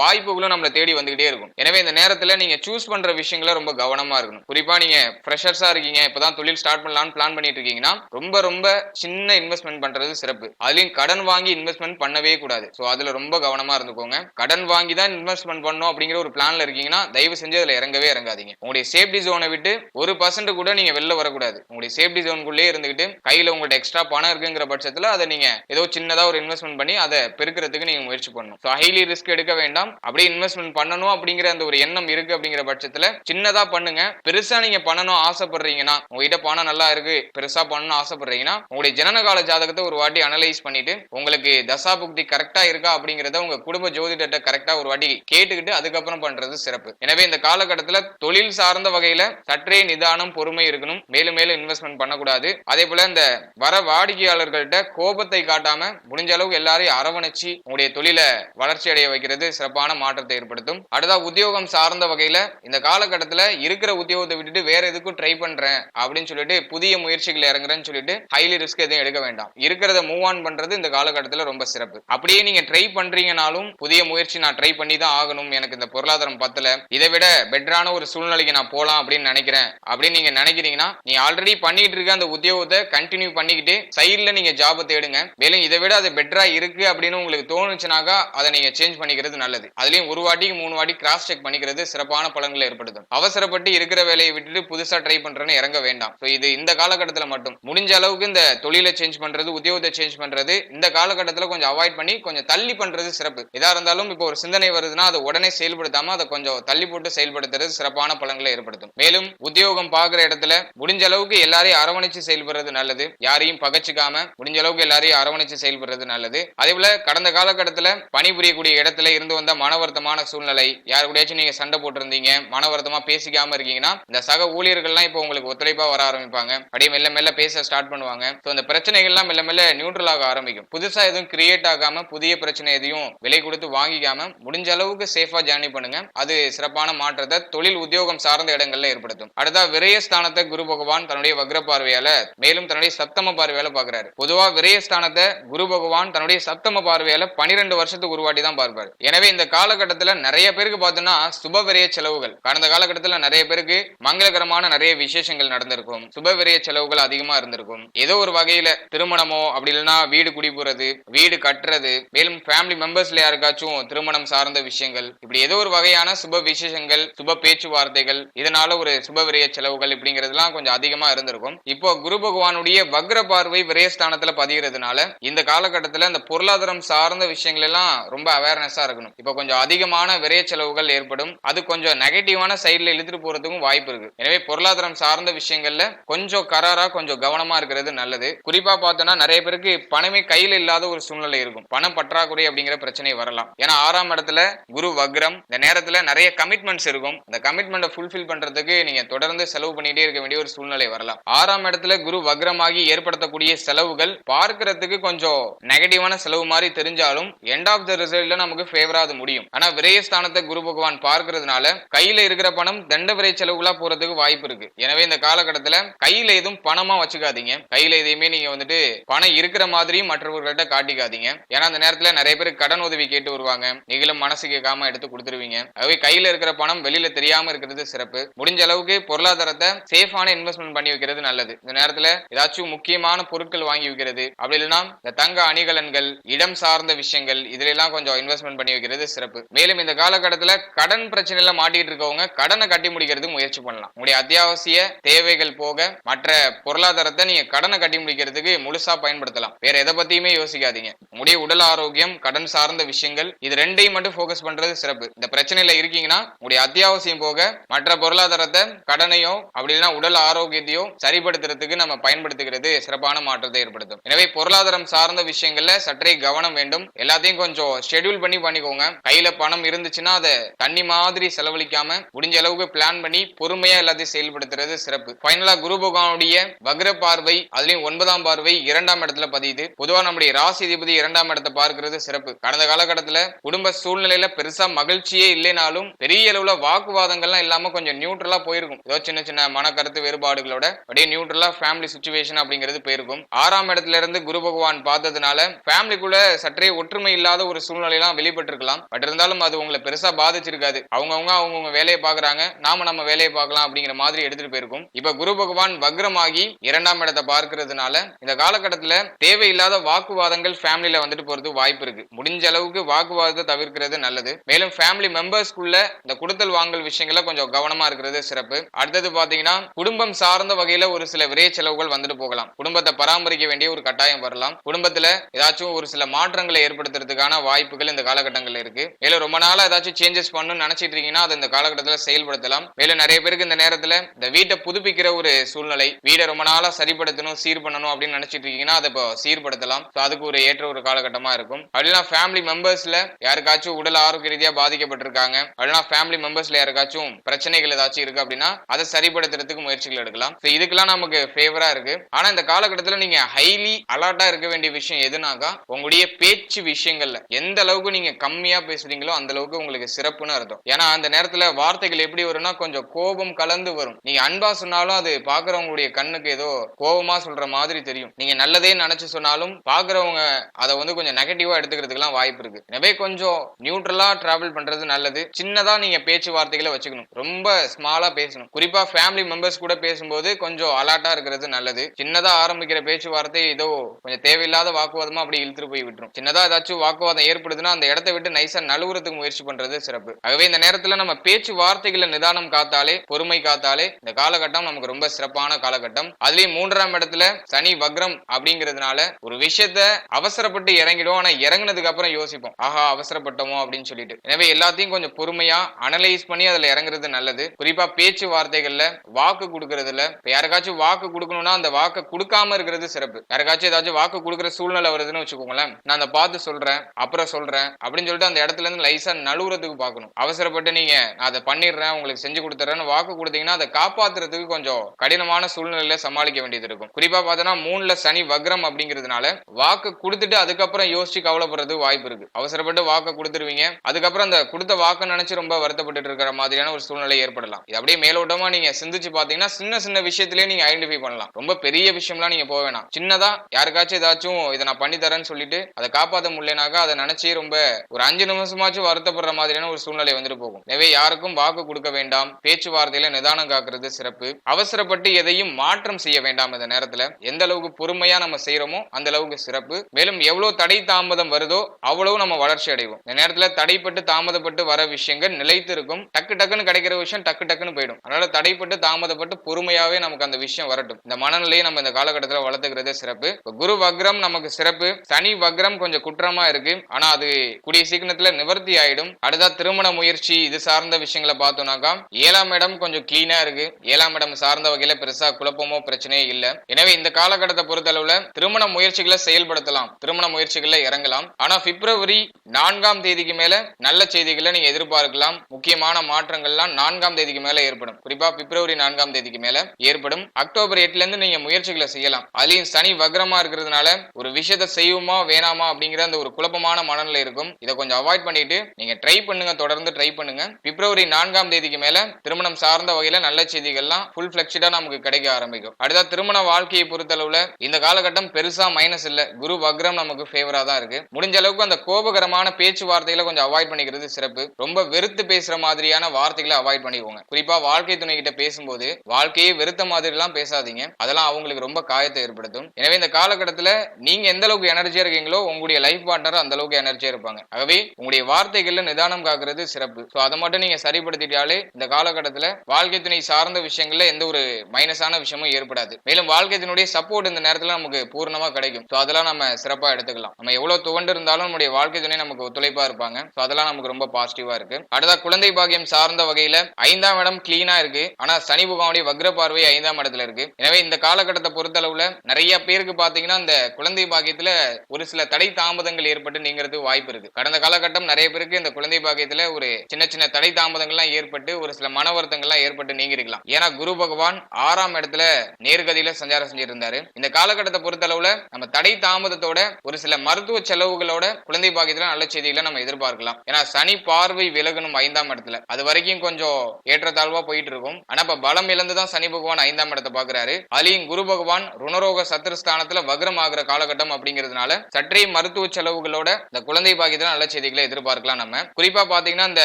வாய்ப்புகளும் நம்மளை தேடி வந்துகிட்டே இருக்கும். எனவே இந்த நேரத்துல நீங்க சூஸ் பண்ற விஷயங்கள ரொம்ப கவனமா இருக்கணும். குறிப்பா நீங்க ஃப்ரெஷர்ஸா இருக்கீங்க இப்பதான் தொழில் ஸ்டார்ட் பண்ணலாம்னு பிளான் பண்ணிட்டு இருக்கீங்கன்னா ரொம்ப ரொம்ப சின்ன இன்வெஸ்ட்மெண்ட் பண்றது சிறப்பு. அதுலயும் கடன் வாங்கி இன்வெஸ்ட்மெண்ட் பண்ணவே கூடாது. சோ அதுல ரொம்ப கவனமா இருந்துக்கோங்க. கடன் வாங்கி தான் இன்வெஸ்ட்மெண்ட் பண்ணும் அப்படிங்கிற ஒரு பிளான்ல இருக்கீங்கன்னா தயவு செஞ்சு அதுல இறங்கவே இறங்காதீங்க. உங்களுடைய சேஃப்டி ஜோனை விட்டு ஒரு பர்சன்ட் கூட நீங்க வெளில வரக்கூடாது. உங்களுடைய சேஃப்டி ஜோனுக்குள்ளே இருந்துகிட்டு கையில உங்கள்ட்ட எக்ஸ்ட்ரா பணம் இருக்குங்கிற பட்சத்துல அதை நீங்க ஏதோ சின்னதா ஒரு இன்வெஸ்ட்மெண்ட் பண்ணி அதை பெருக்கிறதுக்கு நீங்க முயற்சி பண்ணணும். ஸோ ஹைலி ரிஸ்க் எடுக்க வேண்டாம். அப்படியே இன்வெஸ்ட்மெண்ட் பண்ணணும் அப்படிங்கிற அந்த ஒரு எண்ணம் இருக்கு அப்படிங்கிற பட்சத்துல சின்னதா பண்ணுங்க. பெருசா நீங்க பண்ணணும் ஆசைப்படுறீங்கன்னா உங்ககிட்ட பணம் நல்லா இருக்கு. பெருசா பண்ணணும் ஆசைப்படுறீங்கன்னா உங்களுடைய ஜனனகால ஜாதகத்தை ஒரு வாட்டி அனலைஸ் பண்ணிட்டு உங்களுக்கு தசா புக்தி கரெக்டா இருக்கா அப்படிங்கறத உங்க குடும்ப ஜோதிடத்தை கரெக்டா ஒரு வாட்டி கேட்டுக்கிட்டு அதுக்கப்புறம் பண்றது சிறப்பு. எனவே இந்த காலகட்டத்துல தொழில் சார்ந்த வகையில சற்றே நிதானம் பொறுமை இருக்கணும். மேலும் மேலும் இன்வெஸ்ட்மெண்ட் பண்ணக்கூடாது. அதே போல இந்த வர வாடிக்கையாளர்கள்ட்ட கோபத்தை காட்டாம முடிஞ்ச அளவுக்கு எல்லாரையும் அரவணைச்சு உங்களுடைய தொழிலை வளர்ச்சி அடைய வைக்கிறது சிறப்பான மாற்றத்தை ஏற்படுத்தும். அடுத்தா உத்தியோகம் சார்ந்த வகையில இந்த காலகட்டத்துல இருக்கிற உத்தியோகத்தை விட்டுட்டு வேற எதுக்கும் ட்ரை பண்றேன் அப்படின்னு சொல்லிட்டு புதிய முயற்சிகள் இறங்குறேன்னு விட்டுட்டு ஹைலி ரிஸ்க் எதுவும் எடுக்க வேண்டாம். இருக்கிறத மூவ் ஆன் பண்றது இந்த காலகட்டத்தில் ரொம்ப சிறப்பு. அப்படியே நீங்க ட்ரை பண்றீங்கனாலும் புதிய முயற்சி நான் ட்ரை பண்ணி தான் ஆகணும். எனக்கு இந்த பொருளாதாரம் பத்தல. இதை விட பெட்டரான ஒரு சூழ்நிலைக்கு நான் போலாம் அப்படின்னு நினைக்கிறேன். அப்படின்னு நீங்க நினைக்கிறீங்கன்னா நீ ஆல்ரெடி பண்ணிட்டு இருக்க அந்த உத்தியோகத்தை கண்டினியூ பண்ணிக்கிட்டு சைட்ல நீங்க ஜாபை தேடுங்க. மேலும் இதை விட அது பெட்டரா இருக்கு அப்படின்னு உங்களுக்கு தோணுச்சுனாக்கா அதை நீங்க சேஞ்ச் பண்ணிக்கிறது நல்லது. அதுலயும் ஒரு வாட்டிக்கு மூணு வாட்டி கிராஸ் செக் பண்ணிக்கிறது சிறப்பான பலன்களை ஏற்படுத்தும். அவசரப்பட்டு இருக்கிற வேலையை விட்டுட்டு புதுசா ட்ரை பண்றேன்னு இறங்க வேண்டாம். இது இந்த காலகட்டத்தில் மட்டும். முடிஞ்ச அளவுக்கு இந்த தொழிலை சேஞ்ச் பண்றது உத்தியோகத்தை சேஞ்ச் பண்றது இந்த காலகட்டத்தில் கொஞ்சம் அவாய்ட் பண்ணி கொஞ்சம் தள்ளி பண்றது சிறப்பு. எதா இருந்தாலும் இப்போ ஒரு சிந்தனை வருதுன்னா அதை உடனே செயல்படுத்தாம அதை கொஞ்சம் தள்ளி போட்டு செயல்படுத்துறது சிறப்பான பலன்களை ஏற்படுத்தும். மேலும் உத்தியோகம் பார்க்குற இடத்துல முடிஞ்ச அளவுக்கு எல்லாரையும் அரவணைச்சு செயல்படுறது நல்லது. யாரையும் பகச்சுக்காம முடிஞ்ச அளவுக்கு எல்லாரையும் அரவணைச்சு செயல்படுறது நல்லது. அதே போல கடந்த காலகட்டத்தில் பணிபுரியக்கூடிய இடத்துல இருந்து வந்த மன வருத்தமான சூழ்நிலை யார் கூடயாச்சும் நீங்க சண்டை போட்டிருந்தீங்க மன வருத்தமா பேசிக்காம இருக்கீங்கன்னா இந்த சக ஊழியர்கள்லாம் இப்போ உங்களுக்கு ஒத்துழைப்பா வர ஆரம்பிப்பாங்க. அப்படியே மெல்ல மெல்ல பேச ஸ்டார்ட் ஸ்டார்ட் பண்ணுவாங்க. ஸோ அந்த பிரச்சனைகள்லாம் மெல்ல மெல்ல நியூட்ரல் ஆக ஆரம்பிக்கும். புதுசா எதுவும் கிரியேட் ஆகாம புதிய பிரச்சனை எதையும் விலை கொடுத்து வாங்கிக்காம முடிஞ்ச அளவுக்கு சேஃபா ஜேர்னி பண்ணுங்க. அது சிறப்பான மாற்றத்தை தொழில் உத்தியோகம் சார்ந்த இடங்கள்ல ஏற்படுத்தும். அடுத்தா விரயஸ்தானத்தை குரு பகவான் தன்னுடைய வக்ர பார்வையால மேலும் தன்னுடைய சப்தம பார்வையால பாக்குறாரு பொதுவா விரயஸ்தானத்தை குரு பகவான் தன்னுடைய சப்தம பார்வையால பனிரெண்டு வருஷத்துக்கு உருவாட்டி தான் பார்ப்பாரு. எனவே இந்த காலகட்டத்துல நிறைய பேருக்கு பார்த்தோம்னா சுப விரய செலவுகள். கடந்த காலகட்டத்துல நிறைய பேருக்கு மங்களகரமான நிறைய விசேஷங்கள் நடந்திருக்கும். சுப விரய செலவுகள் அதிகமா இருந்திருக்கும். ஏதோ ஒரு வகையில திருமணமோ அப்படி இல்லைன்னா வீடு குடி போறது வீடு கட்டுறது மேலும் ஃபேமிலி மெம்பர்ஸ்ல யாருக்காச்சும் திருமணம் சார்ந்த விஷயங்கள் இப்படி ஏதோ ஒரு வகையான சுப விசேஷங்கள் சுப பேச்சுவார்த்தைகள் இதனால ஒரு சுப விரய செலவுகள் இப்படிங்கிறதுலாம் கொஞ்சம் அதிகமா இருந்திருக்கும். இப்போ குரு பகவானுடைய வக்ர பார்வை விரயஸ்தானத்துல பதிகிறதுனால இந்த காலகட்டத்துல அந்த பொருளாதாரம் சார்ந்த விஷயங்கள் எல்லாம் ரொம்ப அவேர்னஸா இருக்கணும். இப்போ கொஞ்சம் அதிகமான விரைய செலவுகள் ஏற்படும். அது கொஞ்சம் நெகட்டிவான சைட்ல இழுத்துட்டு போறதுக்கும் வாய்ப்பு இருக்கு. எனவே பொருளாதாரம் சார்ந்த விஷயங்கள்ல கொஞ்சம் கராரா கொஞ்சம் கவனமா இருக்கிறது நல்லது. குறிப்பா பார்த்தோம்னா நிறைய பேருக்கு பணமே கையில இல்லாத ஒரு சூழ்நிலை இருக்கும். பணம் பற்றாக்குறை அப்படிங்கிற பிரச்சனை வரலாம். ஏன்னா ஆறாம் இடத்துல குரு வக்ரம் இந்த நேரத்துல நிறைய கமிட்மெண்ட்ஸ் இருக்கும். அந்த கமிட்மெண்ட்டை ஃபுல்ஃபில் பண்றதுக்கு நீங்க தொடர்ந்து செலவு பண்ணிட்டே இருக்க வேண்டிய ஒரு சூழ்நிலை வரலாம். ஆறாம் இடத்துல குரு வக்ரமாகி ஏற்படுத்தக்கூடிய செலவுகள் பார்க்கறதுக்கு கொஞ்சம் நெகட்டிவான செலவு மாதிரி தெரிஞ்சாலும் எண்ட் ஆஃப் த ரிசல்ட்ல நமக்கு ஃபேவரா அது முடியும். ஆனா விரயஸ்தானத்தை குரு பகவான் பார்க்கறதுனால கையில இருக்கிற பணம் தண்ட விரை செலவுகளா போறதுக்கு வாய்ப்பு இருக்கு. எனவே இந்த காலகட்டத்துல கையில எதுவும் பணமா வச்சுக்காது காட்டிக்காதீங்க. கையில எதையுமே நீங்க வந்துட்டு பணம் இருக்கிற மாதிரியும் மற்றவர்கள்ட்ட காட்டிக்காதீங்க. ஏன்னா அந்த நேரத்துல நிறைய பேர் கடன் உதவி கேட்டு வருவாங்க. நீங்களும் மனசு கேட்காம எடுத்து கொடுத்துருவீங்க. ஆகவே கையில இருக்கிற பணம் வெளியில தெரியாம இருக்கிறது சிறப்பு. முடிஞ்ச அளவுக்கு பொருளாதாரத்தை சேஃபான இன்வெஸ்ட்மெண்ட் பண்ணி வைக்கிறது நல்லது. இந்த நேரத்துல ஏதாச்சும் முக்கியமான பொருட்கள் வாங்கி வைக்கிறது. அப்படி இல்லைன்னா இந்த தங்க அணிகலன்கள் இடம் சார்ந்த விஷயங்கள் இதுல எல்லாம் கொஞ்சம் இன்வெஸ்ட்மெண்ட் பண்ணி வைக்கிறது சிறப்பு. மேலும் இந்த காலகட்டத்துல கடன் பிரச்சனையில மாட்டிட்டு இருக்கவங்க கடனை கட்டி முடிக்கிறதுக்கு முயற்சி பண்ணலாம். உங்களுடைய அத்தியாவசிய தேவைகள் போக மற்ற பொருளாதாரத்தை நீங்க கடனை கட்டி முடிக்கிறதுக்கு முழுசா பயன்படுத்தலாம். வேற எதை பத்தியுமே யோசிக்காதீங்க. உங்களுடைய உடல் ஆரோக்கியம் கடன் சார்ந்த விஷயங்கள் இது ரெண்டையும் மட்டும் போக்கஸ் பண்றது சிறப்பு. இந்த பிரச்சனையில இருக்கீங்கன்னா உங்களுடைய அத்தியாவசியம் போக மற்ற பொருளாதாரத்தை கடனையோ அப்படி இல்லைன்னா உடல் ஆரோக்கியத்தையோ சரிப்படுத்துறதுக்கு நம்ம பயன்படுத்துகிறது சிறப்பான மாற்றத்தை ஏற்படுத்தும். எனவே பொருளாதாரம் சார்ந்த விஷயங்கள்ல சற்றே கவனம் வேண்டும். எல்லாத்தையும் கொஞ்சம் ஷெட்யூல் பண்ணி பண்ணிக்கோங்க. கையில பணம் இருந்துச்சுன்னா அதை தண்ணி மாதிரி செலவழிக்காம முடிஞ்ச அளவுக்கு பிளான் பண்ணி பொறுமையா எல்லாத்தையும் செயல்படுத்துறது சிறப்பு. ஃபைனலா குரு பகவானுடைய வக்ர பார்வை அதுலயும் ஒன்பதாம் பார்வை இரண்டாம் இடத்துல பதியுது. பொதுவா நம்முடைய ராசி அதிபதி இரண்டாம் இடத்தை பார்க்கிறது சிறப்பு. கடந்த காலகட்டத்துல குடும்ப சூழ்நிலையில பெருசா மகிழ்ச்சியே இல்லைனாலும் பெரிய அளவுல வாக்குவாதங்கள்லாம் இல்லாம கொஞ்சம் நியூட்ரலா போயிருக்கும். ஏதோ சின்ன சின்ன மன கருத்து வேறுபாடுகளோட அப்படியே நியூட்ரலா ஃபேமிலி சுச்சுவேஷன் அப்படிங்கிறது போயிருக்கும். ஆறாம் இடத்துல இருந்து குரு பகவான் பார்த்ததுனால ஃபேமிலிக்குள்ள சற்றே ஒற்றுமை இல்லாத ஒரு சூழ்நிலையெல்லாம் வெளிப்பட்டிருக்கலாம். பட் இருந்தாலும் அது உங்களை பெருசா பாதிச்சிருக்காது. அவங்கவுங்க அவங்கவுங்க வேலையை பாக்குறாங்க நாம நம்ம வேலையை பார்க்கலாம் அப்படிங்கிற மாதிரி எடுத்துட்டு போயிருக்கும். இப்ப குரு பகவான் வக்ரமாகி இரண்டாம் காலகட்டத்தை பார்க்கறதுனால இந்த காலகட்டத்துல தேவையில்லாத வாக்குவாதங்கள் ஃபேமிலியில வந்துட்டு போறது வாய்ப்பு இருக்கு. முடிஞ்ச அளவுக்கு வாக்குவாதத்தை தவிர்க்கிறது நல்லது. மேலும் ஃபேமிலி மெம்பர்ஸ்க்குள்ள இந்த கொடுத்தல் வாங்கல் விஷயங்கள கொஞ்சம் கவனமா இருக்கிறது சிறப்பு. அடுத்தது பாத்தீங்கன்னா குடும்பம் சார்ந்த வகையில ஒரு சில விரைய செலவுகள் வந்துட்டு போகலாம். குடும்பத்தை பராமரிக்க வேண்டிய ஒரு கட்டாயம் வரலாம். குடும்பத்துல ஏதாச்சும் ஒரு சில மாற்றங்களை ஏற்படுத்துறதுக்கான வாய்ப்புகள் இந்த காலகட்டங்கள்ல இருக்கு. மேலும் ரொம்ப நாளா ஏதாச்சும் சேஞ்சஸ் பண்ணணும்னு நினைச்சிட்டு இருக்கீங்கன்னா அது இந்த காலகட்டத்துல செயல்படுத்தலாம். மேலும் நிறைய பேருக்கு இந்த நேரத்துல இந்த வீட்டை புதுப்பிக்கிற ஒரு சூழ்நிலை வீடை ரொம்ப நாளா சரிப்படுத்தணும் சீர் பண்ணணும் அப்படின்னு நினைச்சிட்டு இருக்கீங்கன்னா அதை இப்போ சீர்படுத்தலாம். ஸோ அதுக்கு ஒரு ஏற்ற ஒரு காலகட்டமா இருக்கும். அப்படின்னா ஃபேமிலி மெம்பர்ஸ்ல யாருக்காச்சும் உடல் ஆரோக்கிய ரீதியா பாதிக்கப்பட்டிருக்காங்க. அப்படின்னா ஃபேமிலி மெம்பர்ஸ்ல யாருக்காச்சும் பிரச்சனைகள் ஏதாச்சும் இருக்கு அப்படின்னா அதை சரிப்படுத்துறதுக்கு முயற்சிகள் எடுக்கலாம். ஸோ இதுக்கெல்லாம் நமக்கு ஃபேவரா இருக்கு. ஆனா இந்த காலகட்டத்துல நீங்க ஹைலி அலர்ட்டா இருக்க வேண்டிய விஷயம் எதுனாக்கா உங்களுடைய பேச்சு விஷயங்கள்ல எந்த அளவுக்கு நீங்க கம்மியா பேசுறீங்களோ அந்த அளவுக்கு உங்களுக்கு சிறப்புன்னு அர்த்தம். ஏன்னா அந்த நேரத்துல வார்த்தைகள் எப்படி வரும்னா கொஞ்சம் கோபம் கலந்து வரும். நீங்க அன்பா சொன்னாலும் அது பாக்குறவங்களுடைய கண்ணுக்கு ஏதோ கோபமா சொல்ற மாதிரி தெரியும். நீங்க நல்லதே நினைச்சு சொன்னாலும் பாக்குறவங்க அதை வந்து கொஞ்சம் நெகட்டிவா எடுத்துக்கிறதுக்குலாம் வாய்ப்பு இருக்கு. எனவே கொஞ்சம் நியூட்ரலா டிராவல் பண்றது நல்லது. சின்னதா நீங்க பேச்சுவார்த்தைகளை வச்சுக்கணும். ரொம்ப ஸ்மாலா பேசணும். குறிப்பா ஃபேமிலி மெம்பர்ஸ் கூட பேசும்போது கொஞ்சம் அலர்ட்டா இருக்கிறது நல்லது. சின்னதா ஆரம்பிக்கிற பேச்சுவார்த்தை ஏதோ கொஞ்சம் தேவையில்லாத வாக்குவாதமா அப்படி இழுத்துட்டு போய் விட்டுரும். சின்னதா ஏதாச்சும் வாக்குவாதம் ஏற்படுதுன்னா அந்த இடத்தை விட்டு நைசா நழுவுறதுக்கு முயற்சி பண்றது சிறப்பு. ஆகவே இந்த நேரத்துல நம்ம பேச்சு வார்த்தைகளை நிதானம் காத்தாலே பொறுமை காத்தாலே இந்த காலகட்டம் நமக்கு ரொம்ப சிறப்பான காலகட்டம். அதுலயும் மூன்றாம் இடத்துல சனி வக்ரம் அப்படிங்கிறதுனால ஒரு விஷயத்த அவசரப்பட்டு இறங்கிடும் ஆனா இறங்குனதுக்கு அப்புறம் யோசிப்போம். ஆஹா அவசரப்பட்டோமோ அப்படின்னு சொல்லிட்டு. எனவே எல்லாத்தையும் கொஞ்சம் பொறுமையா அனலைஸ் பண்ணி அதுல இறங்குறது நல்லது. குறிப்பா பேச்சு வார்த்தைகள்ல வாக்கு கொடுக்கறதுல இப்ப யாருக்காச்சும் வாக்கு கொடுக்கணும்னா அந்த வாக்கு கொடுக்காம இருக்கிறது சிறப்பு. யாருக்காச்சும் ஏதாச்சும் வாக்கு கொடுக்குற சூழ்நிலை வருதுன்னு வச்சுக்கோங்களேன். நான் அதை பார்த்து சொல்றேன் அப்புறம் சொல்றேன் அப்படின்னு சொல்லிட்டு அந்த இடத்துல இருந்து லைசா நழுவுறதுக்கு பார்க்கணும். அவசரப்பட்டு நீங்க நான் அதை பண்ணிடுறேன் உங்களுக்கு செஞ்சு கொடுத்துறேன்னு வாக்கு கொடுத்தீங்கன்னா அதை காப்பாத்துறதுக்கு கொஞ்சம் கடினமான சூழ்நிலையில சமாளிக்க வேண்டியது இருக்கும். குறிப்பா பார்த்தோன்னா மூணுல சனி வக்ரம் அப்படிங்கிறதுனால வாக்கு கொடுத்துட்டு அதுக்கப்புறம் யோசிச்சு கவலைப்படுறது வாய்ப்பு இருக்கு. அவசரப்பட்டு வாக்கு கொடுத்துருவீங்க. அதுக்கப்புறம் அந்த கொடுத்த வாக்கு நினைச்சு ரொம்ப வருத்தப்பட்டு இருக்கிற மாதிரியான ஒரு சூழ்நிலை ஏற்படலாம். இது அப்படியே மேலோட்டமா நீங்க சிந்திச்சு பாத்தீங்கன்னா சின்ன சின்ன விஷயத்திலே நீங்க ஐடென்டிஃபை பண்ணலாம். ரொம்ப பெரிய விஷயம்லாம் நீங்க போக வேணாம். சின்னதா யாருக்காச்சும் ஏதாச்சும் இதை நான் பண்ணி தரேன்னு சொல்லிட்டு அதை காப்பாற்ற முடியலனாக்கா அதை நினைச்சு ரொம்ப ஒரு அஞ்சு நிமிஷமாச்சும் வருத்தப்படுற மாதிரியான ஒரு சூழ்நிலை வந்துட்டு போகும். எனவே யாருக்கும் வாக்கு கொடுக்க வேண்டாம். பேச்சுவார்த்தையில நிதானம் காக்குறது சிறப்பு. அவசரப்பட்டு எதையும் மாற்றம் செய்ய வேண்டாம். இந்த நேரத்துல எந்த அளவுக்கு பொறுமையா நம்ம செய்யறோமோ அந்த அளவுக்கு சிறப்பு. மேலும் எவ்வளவு தடை தாமதம் வருதோ அவ்வளவு நம்ம வளர்ச்சி அடைவோம். இந்த நேரத்துல தடைப்பட்டு தாமதப்பட்டு வர விஷயங்கள் நிலைத்து இருக்கும் டக்கு டக்குன்னு கிடைக்கிற விஷயம் டக்கு டக்குன்னு போயிடும். அதனால தடைப்பட்டு தாமதப்பட்டு பொறுமையாவே நமக்கு அந்த விஷயம் வரட்டும். இந்த மனநிலையை நம்ம இந்த காலகட்டத்தில் வளர்த்துக்கிறதே சிறப்பு. குரு வக்ரம் நமக்கு சிறப்பு. சனி வக்ரம் கொஞ்சம் குற்றமா இருக்கு. ஆனா அது கூடிய சீக்கிரத்துல நிவர்த்தி ஆயிடும். அடுத்தா திருமண முயற்சி இது சார்ந்த விஷயங்களை பார்த்தோம்னாக்கா ஏழாம் இடம் கொஞ்சம் கிளீனா இருக்கு. ஏழாம் இடம் சார்ந்த வகையில பெருசா குழப்பமோ பிரச்சனையே இல்லை. எனவே இந்த காலகட்டத்தை பொறுத்தளவுல திருமண முயற்சிகளை செயல்படுத்தலாம். திருமண முயற்சிகள்ல இறங்கலாம். ஆனா பிப்ரவரி நான்காம் தேதிக்கு மேல நல்ல செய்திகளை நீங்க எதிர்பார்க்கலாம். முக்கியமான மாற்றங்கள்லாம் நான்காம் தேதிக்கு மேல ஏற்படும். குறிப்பா பிப்ரவரி நான்காம் தேதிக்கு மேல ஏற்படும். அக்டோபர் எட்டுல இருந்து நீங்க முயற்சிகளை செய்யலாம். அதுலயும் சனி வக்ரமா இருக்கிறதுனால ஒரு விஷயத்தை செய்வோமா வேணாமா அப்படிங்கிற அந்த ஒரு குழப்பமான மனநிலை இருக்கும். இதை கொஞ்சம் அவாய்ட் பண்ணிட்டு நீங்க ட்ரை பண்ணுங்க. தொடர்ந்து ட்ரை பண்ணுங்க. பிப்ரவரி நான்காம் தேதிக்கு மேல திருமணம் சார்ந்த வகையில நல்ல செய்திகள்லாம் ஃபுல் பிளெக்சிடா நமக்கு கிடைக்க ஆரம்பிக்கும். அடுத்தா திருமண வாழ்க்கையை பொறுத்தளவுல இந்த காலகட்டம் பெருசா மைனஸ் இல்ல. குரு வக்ரம் நமக்கு ஃபேவரா தான் இருக்கு. முடிஞ்ச அளவுக்கு அந்த கோபகரமான பேச்சுவார்த்தைகளை கொஞ்சம் அவாய்ட் பண்ணிக்கிறது சிறப்பு. ரொம்ப வெறுத்து பேசுற மாதிரியான வார்த்தைகளை அவாய்ட் பண்ணிக்கோங்க. குறிப்பா வாழ்க்கை துணை கிட்ட பேசும்போது வாழ்க்கையே வெறுத்த மாதிரி எல்லாம் பேசாதீங்க. அதெல்லாம் அவங்களுக்கு ரொம்ப காயத்தை ஏற்படுத்தும். எனவே இந்த காலகட்டத்துல நீங்க எந்த அளவுக்கு எனர்ஜியா இருக்கீங்களோ உங்களுடைய லைஃப் பார்ட்னர் அந்த அளவுக்கு எனர்ஜியா இருப்பாங்க. ஆகவே உங்களுடைய வார்த்தைகள்ல நிதானம் காக்குறது சிறப்பு. சோ அதை மட்டும் நீங்க சரிப்படுத்திட்டாலே இந்த காலகட்டத்துல வாழ்க்கை துணை சார்ந்த விஷயங்கள்ல எந்த ஒரு மைனஸான விஷயமும் ஏற்படாது. மேலும் மேலும் வாழ்க்கையினுடைய சப்போர்ட் இந்த நேரத்துல நமக்கு பூர்ணமா கிடைக்கும். சோ அதெல்லாம் நம்ம சிறப்பா எடுத்துக்கலாம். நம்ம எவ்வளவு துவண்டு இருந்தாலும் நம்முடைய வாழ்க்கை துணை நமக்கு ஒத்துழைப்பா இருப்பாங்க. சோ அதெல்லாம் நமக்கு ரொம்ப பாசிட்டிவா இருக்கு. அடுத்த குழந்தை பாக்கியம் சார்ந்த வகையில ஐந்தாம் இடம் கிளீனா இருக்கு. ஆனா சனி புகாவுடைய வக்ர பார்வை ஐந்தாம் இடத்துல இருக்கு. எனவே இந்த காலகட்டத்தை பொறுத்தளவுல நிறைய பேருக்கு பாத்தீங்கன்னா இந்த குழந்தை பாக்கியத்துல ஒரு சில தடை தாமதங்கள் ஏற்பட்டு நீங்கிறதுக்கு வாய்ப்பு இருக்கு. கடந்த காலகட்டம் நிறைய பேருக்கு இந்த குழந்தை பாக்கியத்துல ஒரு சின்ன சின்ன தடை தாமதங்கள்லாம் ஏற்பட்டு ஒரு சில மன வருத்தங்கள்லாம் ஏற்பட்டு நீங்கிருக்கலாம். ஏன்னா குரு பகவான் ஆறாம் இடத்துல நேர்கதியில சஞ்சாரம் செஞ்சிருந்தாரு. இந்த காலகட்டத்தை பொறுத்தளவுல நம்ம தடை தாமதத்தோட ஒரு சில மருத்துவ செலவுகளோட குழந்தை பாக்கியத்துல நல்ல செய்திகளை நம்ம எதிர்பார்க்கலாம். ஏன்னா சனி பார்வை விலகணும் ஐந்தாம் இடத்துல. அது வரைக்கும் கொஞ்சம் ஏற்றத்தாழ்வா போயிட்டு இருக்கும் ஆனா இப்ப பலம் இழந்துதான் சனி பகவான் ஐந்தாம் இடத்தை பாக்குறாரு. அலியும் குரு பகவான் ருணரோக சத்துருஸ்தானத்துல வக்ரம் ஆகிற காலகட்டம் அப்படிங்கிறதுனால சற்றே மருத்துவ செலவுகளோட இந்த குழந்தை பாக்கியத்துல நல்ல செய்திகளை எதிர்பார்க்கலாம் நம்ம. குறிப்பா பாத்தீங்கன்னா இந்த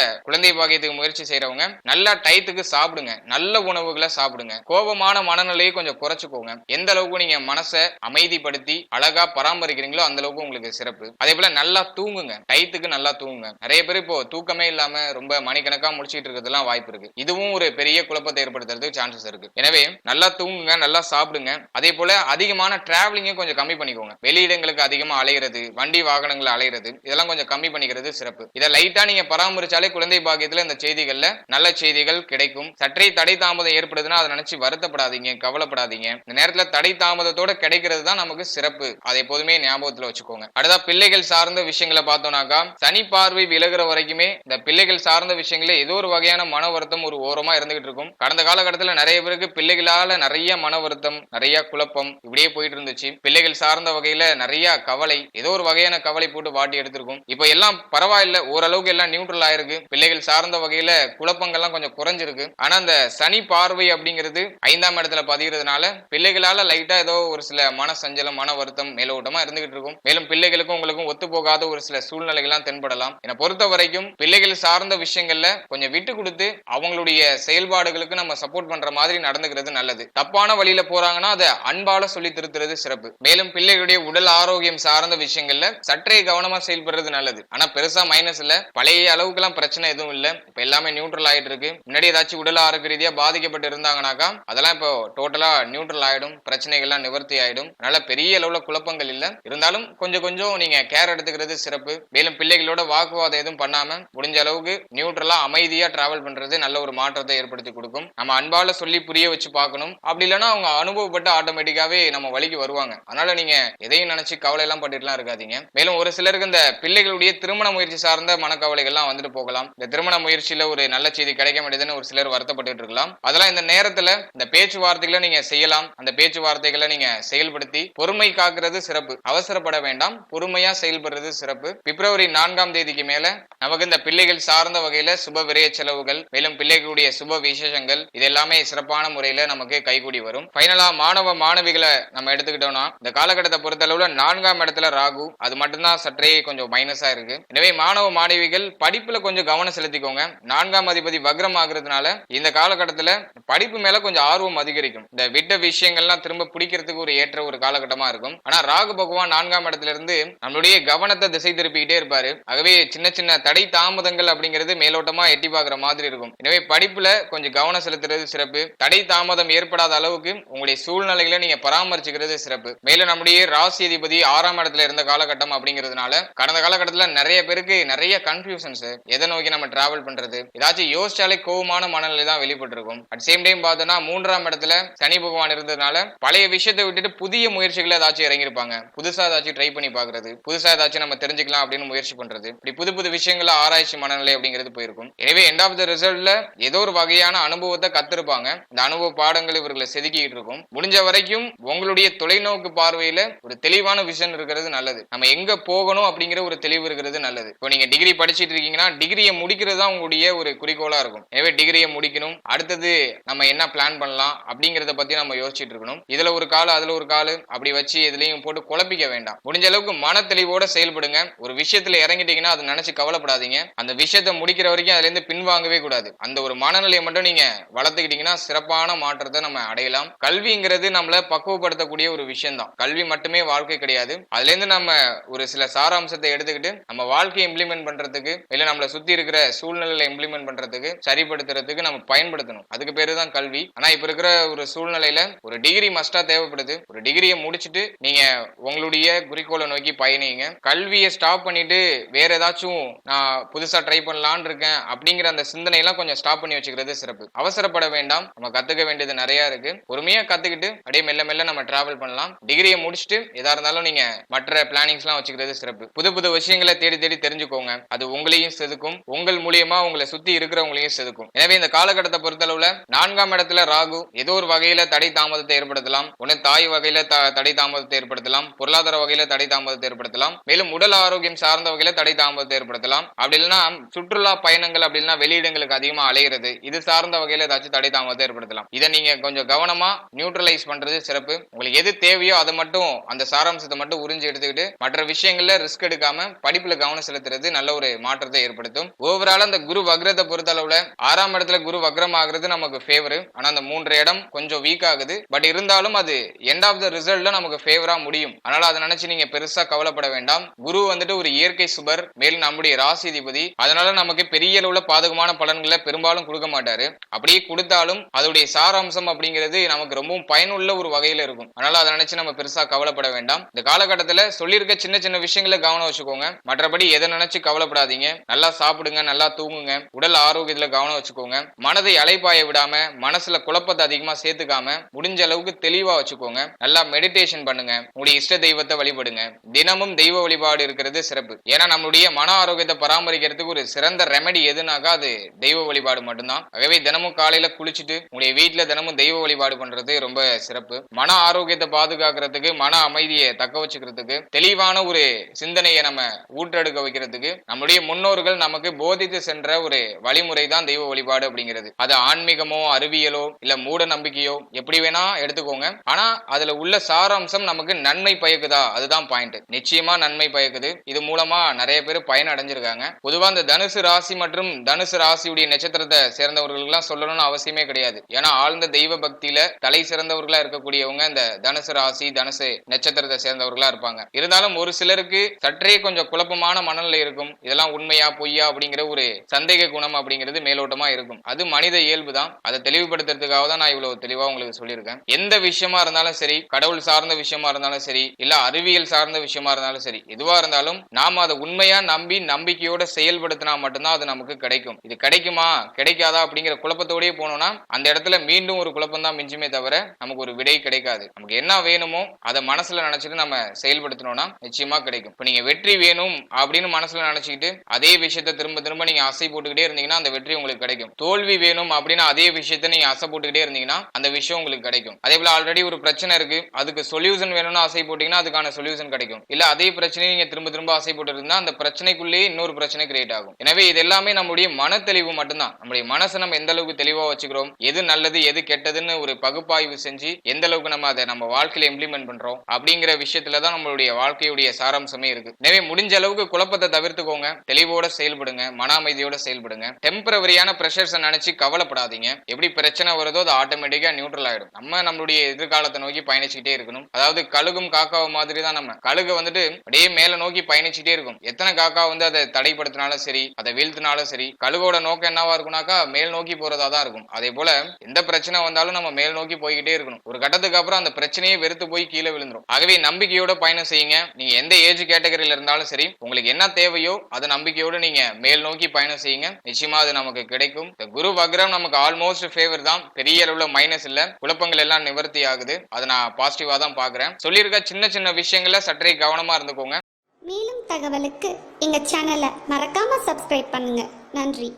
குழந்தை பாக்கியத்துக்கு முயற்சி செய்யறவங்க நல்லா டயத்துக்கு சாப்பிடுங்க. நல்ல உணவுகளை சாப்பிடுங்க. கோபமான மனநிலையை கொஞ்சம் குறைச்சு வச்சுக்கோங்க எந்த அளவுக்கு நீங்க மனசை அமைதிப்படுத்தி அழகா பராமரிக்கிறீங்களோ அந்த அளவுக்கு உங்களுக்கு சிறப்பு. அதே போல நல்லா தூங்குங்க. டயத்துக்கு நல்லா தூங்குங்க. நிறைய பேர் இப்போ தூக்கமே இல்லாம ரொம்ப மணிக்கணக்கா முடிச்சிட்டு இருக்கிறதுலாம் வாய்ப்பு இருக்கு. இதுவும் ஒரு பெரிய குழப்பத்தை ஏற்படுத்துறதுக்கு சான்சஸ் இருக்கு. எனவே நல்லா தூங்குங்க நல்லா சாப்பிடுங்க. அதே போல அதிகமான டிராவலிங்கை கொஞ்சம் கம்மி பண்ணிக்கோங்க. வெளியிடங்களுக்கு அதிகமா அலையிறது வண்டி வாகனங்களை அலையிறது இதெல்லாம் கொஞ்சம் கம்மி பண்ணிக்கிறது சிறப்பு. இதை லைட்டா நீங்க பராமரிச்சாலே குழந்தை பாக்கியத்துல இந்த செய்திகள்ல நல்ல செய்திகள் கிடைக்கும். சற்றே தடை தாமதம் ஏற்படுதுன்னா அதை நினைச்சு வருத்தப்படாதீங்க கவலைப்படாதீங்க. இந்த நேரத்துல தடை தாமதத்தோட கிடைக்கிறது தான் நமக்கு சிறப்பு. அதை எப்போதுமே ஞாபகத்துல வச்சுக்கோங்க. அடுத்தா பிள்ளைகள் சார்ந்த விஷயங்களை பார்த்தோம்னாக்கா சனி பார்வை விலகுற வரைக்குமே இந்த பிள்ளைகள் சார்ந்த விஷயங்களே ஏதோ ஒரு வகையான மன வருத்தம் ஒரு ஓரமா இருந்துகிட்டு இருக்கும். கடந்த காலகட்டத்தில் நிறைய பேருக்கு பிள்ளைகளால நிறைய மன வருத்தம் நிறைய குழப்பம் இப்படியே போயிட்டு இருந்துச்சு. பிள்ளைகள் சார்ந்த வகையில நிறைய கவலை ஏதோ ஒரு வகையான கவலை போட்டு வாட்டி எடுத்திருக்கும். இப்போ எல்லாம் பரவாயில்ல ஓரளவுக்கு எல்லாம் நியூட்ரல் ஆயிருக்கு. பிள்ளைகள் சார்ந்த வகையில குழப்பங்கள்லாம் கொஞ்சம் குறைஞ்சிருக்கு. ஆனா அந்த சனி பார்வை அப்படிங்கிறது ஐந்தாம் இடத்துல பதிகிறதுனால பிள்ளைகளால லைட்டா ஏதோ ஒரு சில மன சஞ்சலம் மன வருத்தம் மேலோட்டமா இருந்துகிட்டு இருக்கும். மேலும் பிள்ளைகளுக்கும் உங்களுக்கும் ஒத்து போகாத ஒரு சில சூழ்நிலைகள்லாம் தென்படலாம். என்னை பொறுத்த வரைக்கும் பிள்ளைகள் சார்ந்த விஷயங்கள்ல கொஞ்சம் விட்டு கொடுத்து அவங்களுடைய செயல்பாடுகளுக்கு நம்ம சப்போர்ட் பண்ற மாதிரி நடந்துக்கிறது நல்லது. தப்பான வழியில போறாங்கன்னா அதை அன்பால சொல்லி திருத்துறது சிறப்பு. மேலும் பிள்ளைகளுடைய உடல் ஆரோக்கியம் சார்ந்த விஷயங்கள்ல சற்றே கவனமா செயல்படுறது நல்லது. ஆனா பெருசா மைனஸ் இல்ல. பழைய அளவுக்குலாம் பிரச்சனை எதுவும் இல்ல. இப்ப எல்லாமே நியூட்ரல் ஆயிட்டு இருக்கு. முன்னாடி ஏதாச்சும் உடல் ஆரோக்கிய ரீதியா பாதிக்கப்பட்டு இருந்தாங்கனாக்கா அதெல்லாம் இப்போ டோட்டலா நியூட்ரல் ஆயிடும் பிரச்சனைகள்லாம் நிவர்த்தி ஆயிடும். அதனால பெரிய அளவுல குழப்பங்கள் இல்ல. இருந்தாலும் கொஞ்சம் கொஞ்சம் நீங்க கேர் எடுத்துக்கிறது சிறப்பு. மேலும் பிள்ளைகளோட வாக்குவாதம் எதுவும் பண்ணாம முடிஞ்ச அளவுக்கு நியூட்ரலா அமைதியா டிராவல் பண்றது நல்ல ஒரு மாற்றத்தை ஏற்படுத்தி கொடுக்கும். நம்ம அன்பால சொல்லி புரிய வச்சு பார்க்கணும். அப்படி இல்லைன்னா அவங்க அனுபவப்பட்டு ஆட்டோமேட்டிக்காவே நம்ம வழிக்கு வருவாங்க. அதனால நீங்க எதையும் நினைச்சு கவலை எல்லாம் பட்டுட்டுலாம் இருக்காதீங்க. மேலும் ஒரு சிலருக்கு இந்த பிள்ளைகளுடைய திருமண முயற்சி சார்ந்த மனக்கவலைகள்லாம் வந்துட்டு போகலாம். இந்த திருமண முயற்சியில ஒரு நல்ல செய்தி கிடைக்க மாட்டேதுன்னு ஒரு சிலர் வருத்தப்பட்டு இருக்கலாம். அதெல்லாம் இந்த நேரத்துல இந்த பேச்சுவார்த்தைகளை நீங்க செய்யலாம். அந்த பேச்சுவார்த்தைகளை நீங்க செயல்படுத்தி பொறுமை காக்கிறது சிறப்பு. அவசரப்பட வேண்டாம். பொறுமையா செயல்படுறது சிறப்பு. பிப்ரவரி நான்காம் தேதிக்கு மேல நமக்கு இந்த பிள்ளைகள் சார்ந்த வகையில சுப விரைய செலவுகள் மேலும் பிள்ளைகளுடைய சுப விசேஷங்கள் இது எல்லாமே சிறப்பான முறையில நமக்கு கைகூடி வரும். ஃபைனலா மாணவ மாணவிகளை நம்ம எடுத்துக்கிட்டோம்னா இந்த காலகட்டத்தை பொறுத்தளவுல நான்காம் இடத்துல ராகு அது மட்டும்தான் சற்றே கொஞ்சம் மைனஸா இருக்கு. எனவே மாணவ மாணவிகள் படிப்புல கொஞ்சம் கவனம் செலுத்திக்கோங்க. நான்காம் அதிபதி வக்ரம் ஆகுறதுனால இந்த காலகட்டத்துல படிப்பு மேல கொஞ்சம் ஆர்வம் அதிகரிக்கும். இந்த விட்ட விஷயங்கள்லாம் திரும்ப பிடிக்கிறதுக்கு ஒரு ஏற்ற ஒரு காலகட்டமா இருக்கும். ஆனா ராகு பகவான் நான்காம் இடத்துல இருந்து நம்மளுடைய கவனத்தை திசை திருப்பிக்கிட்டே இருப்பாரு. ஆகவே சின்ன சின்ன தடை தாமதங்கள் அப்படிங்கிறது மேலோட்டமா எட்டி பாக்குற மாதிரி இருக்கும். எனவே படிப்புல கொஞ்சம் கவனம் செலுத்துறது சிறப்பு. தடை தாமதம் ஏற்படாத அளவுக்கு உங்களுடைய சூழ்நிலைகளை நீங்க பராமரிச்சுக்கிறது சிறப்பு. மேலும் நம்முடைய ராசி அதிபதி ஆறாம் இடத்துல இருந்த காலகட்டம் அப்படிங்கிறதுனால கடந்த காலகட்டத்துல நிறைய பேருக்கு நிறைய கன்ஃபியூஷன்ஸ் எதை நோக்கி நம்ம டிராவல் பண்றது? ஏதாச்சும் யோசிச்சாலே கோவமான மனநிலை தான் வெளிப்பட்டிருக்கும். அட் சேம் டைம் பார்த்தோம்னா மூன்றாம் இடத்துல சனி பகவான் இருந்ததுனால பழைய விஷயத்தை விட்டுட்டு புதிய முயற்சிகளை ஏதாச்சும் இறங்கியிருப்பாங்க. புதுசா ஏதாச்சும் ட்ரை பண்ணி பாக்குறது புதுசா ஏதாச்சும் நம்ம தெரிஞ்சுக்கலாம் அப்படின்னு முயற்சி பண்றது. இப்படி புது புது விஷயங்கள ஆராய்ச்சி மனநிலை அப்படிங்கிறது போயிருக்கும். எனவே எண்ட் ஆஃப் த ரிசல்ட்ல ஏதோ ஒரு வகையான அனுபவத்தை கத்திருப்பாங்க. இந்த அனுபவ பாடங்கள் இவர்களை செதுக்கிட்டு இருக்கும். முடிஞ்ச வரைக்கும் உங்களுடைய தொலைநோக்கு பார்வையில ஒரு தெளிவான விஷன் இருக்கிறது நல்லது. நம்ம எங்க போகணும் அப்படிங்கிற ஒரு தெளிவு இருக்கிறது நல்லது. இப்போ நீங்க டிகிரி படிச்சிட்டு இருக்கீங்கன்னா டிகிரியை முடிக்கிறது தான் உங்களுடைய ஒரு குறிக்கோளா இருக்கும். எனவே டிகிரியை முடிக்கணும். அடுத்தது நம்ம என்ன பிளான் பண்ணலாம் அப்படிங்கறத பத்தி நம்ம யோசிச்சுட்டு இருக்கணும் இதுல ஒரு காலு அதுல ஒரு காலு அப்படி வச்சு எதுலையும் போட்டு குழப்பிக்க வேண்டாம். முடிஞ்ச அளவுக்கு மன தெளிவோட செயல்படுங்க. ஒரு விஷயத்துல இறங்கிட்டீங்கன்னா அதை நினைச்சு கவலைப்படாதீங்க. அந்த விஷயத்தை முடிக்கிற வரைக்கும் அதுல இருந்து பின்வாங்கவே கூடாது. அந்த ஒரு மனநிலையை மட்டும் நீங்க வளர்த்துக்கிட்டீங்கன்னா சிறப்பான மாற்றத்தை நம்ம அடையலாம். கல்விங்கிறது நம்மள பக்குவப்படுத்தக்கூடிய ஒரு விஷயம் தான் கல்வி மட்டுமே வாழ்க்கை கிடையாது. அதுல இருந்து நம்ம ஒரு சில சாராம்சத்தை எடுத்துக்கிட்டு நம்ம வாழ்க்கையை இம்ப்ளிமெண்ட் பண்றதுக்கு இல்ல நம்மள சுத்தி இருக்கிற சூழ்நிலையில இம்ப்ளிமெண்ட் பண்றதுக்கு சரிப்படுத்துறதுக்கு நம்ம பயன்படுத்தணும். அதுக்கு பேரு தான் கல்வி. ஆனா இப்ப இருக்கிற ஒரு சூழ்நிலையில ஒரு டிகிரி மஸ்டா தேவைப்படுது. ஒரு டிகிரியை முடிச்சுட்டு நீங்க உங்களுடைய குறிக்கோளை நோக்கி பயணிங்க. கல்வியை ஸ்டாப் பண்ணிட்டு வேற ஏதாச்சும் நான் புதுசா ட்ரை பண்ணலான்னு இருக்கேன் அப்படிங்கிற அந்த சிந்தனை எல்லாம் கொஞ்சம் ஸ்டாப் பண்ணி வச்சுக்கிறது சிறப்பு. அவசரப்பட வேண்டாம். நம்ம கத்துக்க வேண்டியது நிறைய இருக்கு. பொறுமையா கத்துக்கிட்டு அப்படியே மெல்ல மெல்ல நம்ம டிராவல் பண்ணலாம். டிகிரியை முடிச்சுட்டு எதா இருந்தாலும் நீங்க மற்ற பிளானிங்ஸ் எல்லாம் வச்சுக்கிறது சிறப்பு. புது புது விஷயங்களை தேடி தேடி தெரிஞ்சுக்கோங்க. அது உங்களையும் செதுக்கும். உங்கள் மூலியமா உங்களை சுத்தி இருக்கிறவங்களையும் செதுக்கும். எனவே இந்த காலகட்டத்தை பொறுத்தளவுல நான்காம் இடத்துல ராகு ஏதோ ஒரு வகையில தடை தாமதத்தை ஏற்படுத்தலாம். உடனே தாய் வகையில த- தடை தாமதத்தை ஏற்படுத்தலாம். பொருளாதார வகையில தடை தாமதத்தை ஏற்படுத்தலாம். மேலும் உடல் ஆரோக்கியம் சார்ந்த வகையில தடை தாமதத்தை ஏற்படுத்தலாம். அப்படி இல்லைன்னா சுற்றுலா பயணங்கள் அப்படி இல்லைன்னா வெளியிடங்களுக்கு அதிகமா அலைகிறது இது சார்ந்த வகையில ஏதாச்சும் தடை தாமதத்தை ஏற்படுத்தலாம். இதை நீங்க கொஞ்சம் கவனமா நியூட்ரலைஸ் பண்றது சிறப்பு. உங்களுக்கு எது தேவையோ அதை மட்டும் அந்த சாராம்சத்தை மட்டும் உறிஞ்சு எடுத்துக்கிட்டு மற்ற விஷயங்கள்ல ரிஸ்க் எடுக்காம படிப்புல கவனம் செலுத்துறது நல்ல ஒரு மாற்றத்தை ஏற்படுத்தும். ஓவரால் அந்த குரு வக்ரத்தை பொறுத்த அளவுல ஆறாம் இடத்துல குரு வக்ரம் ஆகுறது நமக்கு ஃபேவர் ஆனா அந்த மூன்று இடம் கொஞ்சம் வீக் ஆகுது. பட் இருந்தாலும் அது எண்ட் ஆஃப் த ரிசல்ட்ல நமக்கு ஃபேவரா முடியும். அதனால அதை நினைச்சு நீங்க பெருசா கவலைப்பட வேண்டாம். குரு வந்துட்டு ஒரு இயற்கை சுபர் மேலும் நம்முடைய ராசிதிபதி. அதனால நமக்கு பெரிய அளவுல பாதகமான பலன்களை பெரும்பாலும் கொடுக்க மாட்டாரு. அப்படியே கொடுத்தாலும் அதோடைய சாராம்சம் அப்படிங்கிறது நமக்கு ரொம்பவும் பயனுள்ள ஒரு வகையில இருக்கும். அதனால அதை நினைச்சு நம்ம பெருசா கவலைப்பட வேண்டாம். இந்த காலகட்டத்துல சொல்லியிருக்க சின்ன சின்ன விஷயங்களை கவனம் வச்சுக்கோங்க. மற்றபடி எதை நினைச்சு கவலைப்படாதீங்க. நல்லா சாப்பிடுங்க நல்லா தூங்குங்க. உடல் ஆரோக்கியத்துல கவனம் வச்சுக்கோங்க. மனதை அலைப்பாய விடாம மனசுல குழப்பத்தை அதிகமா சேர்த்துக்காம முடிஞ்ச முடிஞ்ச அளவுக்கு தெளிவா வச்சுக்கோங்க. நல்லா மெடிடேஷன் பண்ணுங்க. உங்களுடைய இஷ்ட தெய்வத்தை வழிபடுங்க. தினமும் தெய்வ வழிபாடு இருக்கிறது சிறப்பு. ஏன்னா நம்மளுடைய மன ஆரோக்கியத்தை பராமரிக்கிறதுக்கு ஒரு சிறந்த ரெமெடி எதுனாக்கா அது தெய்வ வழிபாடு மட்டும்தான். ஆகவே தினமும் காலையில குளிச்சுட்டு உங்களுடைய வீட்டுல தினமும் தெய்வ வழிபாடு பண்றது ரொம்ப சிறப்பு. மன ஆரோக்கியத்தை பாதுகாக்கிறதுக்கு மன அமைதியை தக்க வச்சுக்கிறதுக்கு தெளிவான ஒரு சிந்தனையை நம்ம ஊற்றெடுக்க வைக்கிறதுக்கு நம்முடைய முன்னோர்கள் நமக்கு போதித்து சென்ற ஒரு வழிமுறை தான் தெய்வ வழிபாடு அப்படிங்கிறது. அது ஆன்மீகமோ அறிவியலோ இல்ல மூட நம்பிக்கையோ எப்படி வேணும் வேணா எடுத்துக்கோங்க. ஆனா அதுல உள்ள சாராம்சம் நமக்கு நன்மை பயக்குதா? அதுதான் பாயிண்ட் நிச்சயமா நன்மை பயக்குது. இது மூலமா நிறைய பேர் பயன் அடைஞ்சிருக்காங்க. பொதுவா இந்த தனுசு ராசி மற்றும் தனுசு ராசியுடைய நட்சத்திரத்தை சேர்ந்தவர்களுக்கு எல்லாம் சொல்லணும்னு அவசியமே கிடையாது. ஏன்னா ஆழ்ந்த தெய்வ பக்தியில தலை சிறந்தவர்களா இருக்கக்கூடியவங்க இந்த தனுசு ராசி தனுசு நட்சத்திரத்தை சேர்ந்தவர்களா இருப்பாங்க. இருந்தாலும் ஒரு சிலருக்கு சற்றே கொஞ்சம் குழப்பமான மனநிலை இருக்கும். இதெல்லாம் உண்மையா பொய்யா அப்படிங்கிற ஒரு சந்தேக குணம் அப்படிங்கிறது மேலோட்டமா இருக்கும். அது மனித இயல்பு தான். அதை தெளிவுபடுத்துறதுக்காக தான் நான் இவ்வளவு தெளிவா உங்களுக்கு சொல்லியிருக்கேன். எந்த விஷயமா இருந்தாலும் சரி கடவுள் சார்ந்த விஷயமா இருந்தாலும் சரி இல்ல அறிவியல் சார்ந்த விஷயமா இருந்தாலும் சரி எதுவா இருந்தாலும் நாம அதை உண்மையா நம்பி நம்பிக்கையோட செயல்படுத்தினா மட்டும்தான் அது நமக்கு கிடைக்கும். இது கிடைக்குமா? கிடைக்காதா? அப்படிங்கிற குழப்பத்தோடயே போனோம்னா அந்த இடத்துல மீண்டும் ஒரு குழப்பம் தான் மிஞ்சுமே தவிர நமக்கு ஒரு விடை கிடைக்காது. நமக்கு என்ன வேணுமோ அதை மனசுல நினைச்சிட்டு நம்ம செயல்படுத்தினோம்னா நிச்சயமா கிடைக்கும். இப்ப நீங்க வெற்றி வேணும் அப்படின்னு மனசுல நினைச்சுக்கிட்டு அதே விஷயத்த திரும்ப திரும்ப நீங்க ஆசை போட்டுக்கிட்டே இருந்தீங்கன்னா அந்த வெற்றி உங்களுக்கு கிடைக்கும். தோல்வி வேணும் அப்படின்னு அதே விஷயத்த நீங்க ஆசை போட்டுக்கிட்டே இருந்தீங்கன்னா அந்த விஷயம் உங்களுக்கு கிடைக்கும் கிடைக்கும். அதே போல ஆல்ரெடி ஒரு பிரச்சனை இருக்கு. அதுக்கு சொல்யூஷன் வேணும்னு ஆசை போட்டீங்கன்னா அதுக்கான சொல்யூஷன் கிடைக்கும். இல்ல அதே பிரச்சனையை நீங்க திரும்ப திரும்ப ஆசை போட்டு இருந்தா அந்த பிரச்சனைக்குள்ளேயே இன்னொரு பிரச்சனை கிரியேட் ஆகும். எனவே இது எல்லாமே நம்முடைய மன தெளிவு மட்டும்தான். நம்முடைய மனசை நம்ம எந்த அளவுக்கு தெளிவா வச்சுக்கிறோம் எது நல்லது எது கெட்டதுன்னு ஒரு பகுப்பாய்வு செஞ்சு எந்த அளவுக்கு நம்ம அதை நம்ம வாழ்க்கையில இம்ப்ளிமெண்ட் பண்றோம் அப்படிங்கிற விஷயத்துல தான் நம்மளுடைய வாழ்க்கையுடைய சாராம்சமே இருக்கு. எனவே முடிஞ்ச அளவுக்கு குழப்பத்தை தவிர்த்துக்கோங்க. தெளிவோட செயல்படுங்க மன அமைதியோட செயல்படுங்க டெம்பரவரியான பிரஷர்ஸை நினைச்சு கவலைப்படாதீங்க. எப்படி பிரச்சனை வருதோ அது ஆட்டோமேட்டிக்கா நியூட்ரல் ஆயிடும். நம்ம நம்மளுடைய எதிர்காலத்தை நோக்கி பயணிச்சுக்கிட்டே இருக்கணும். அதாவது கழுகும் காக்காவும் மாதிரி தான் நம்ம. கழுகு வந்துட்டு அப்படியே மேல நோக்கி பயணிச்சுட்டே இருக்கும். எத்தனை காக்கா வந்து அதை தடைப்படுத்தினாலும் சரி அதை வீழ்த்தினாலும் சரி கழுகோட நோக்கம் என்னவா இருக்கும்னாக்கா மேல் நோக்கி போறதா தான் இருக்கும். அதே போல எந்த பிரச்சனை வந்தாலும் நம்ம மேல் நோக்கி போய்கிட்டே இருக்கணும். ஒரு கட்டத்துக்கு அப்புறம் அந்த பிரச்சனையே வெறுத்து போய் கீழே விழுந்துரும். ஆகவே நம்பிக்கையோட பயணம் செய்யுங்க. நீங்க எந்த ஏஜ் கேட்டகரியில இருந்தாலும் சரி உங்களுக்கு என்ன தேவையோ அதை நம்பிக்கையோடு நீங்க மேல் நோக்கி பயணம் செய்யுங்க. நிச்சயமா அது நமக்கு கிடைக்கும். இந்த குரு வக்ரம் நமக்கு ஆல்மோஸ்ட் ஃபேவர் தான். பெரிய அளவுல மைனஸ் இல்ல. குழப்பங்கள் எல்லாம் நிவர்த்தி ஆகுது. அதை நான் பாசிட்டிவா தான் பாக்குறேன் சொல்லியிருக்க சின்ன சின்ன விஷயங்கள சற்றே கவனமா இருந்துக்கோங்க. மேலும் தகவலுக்கு எங்க சேனலை மறக்காம சப்ஸ்கிரைப் பண்ணுங்க. நன்றி.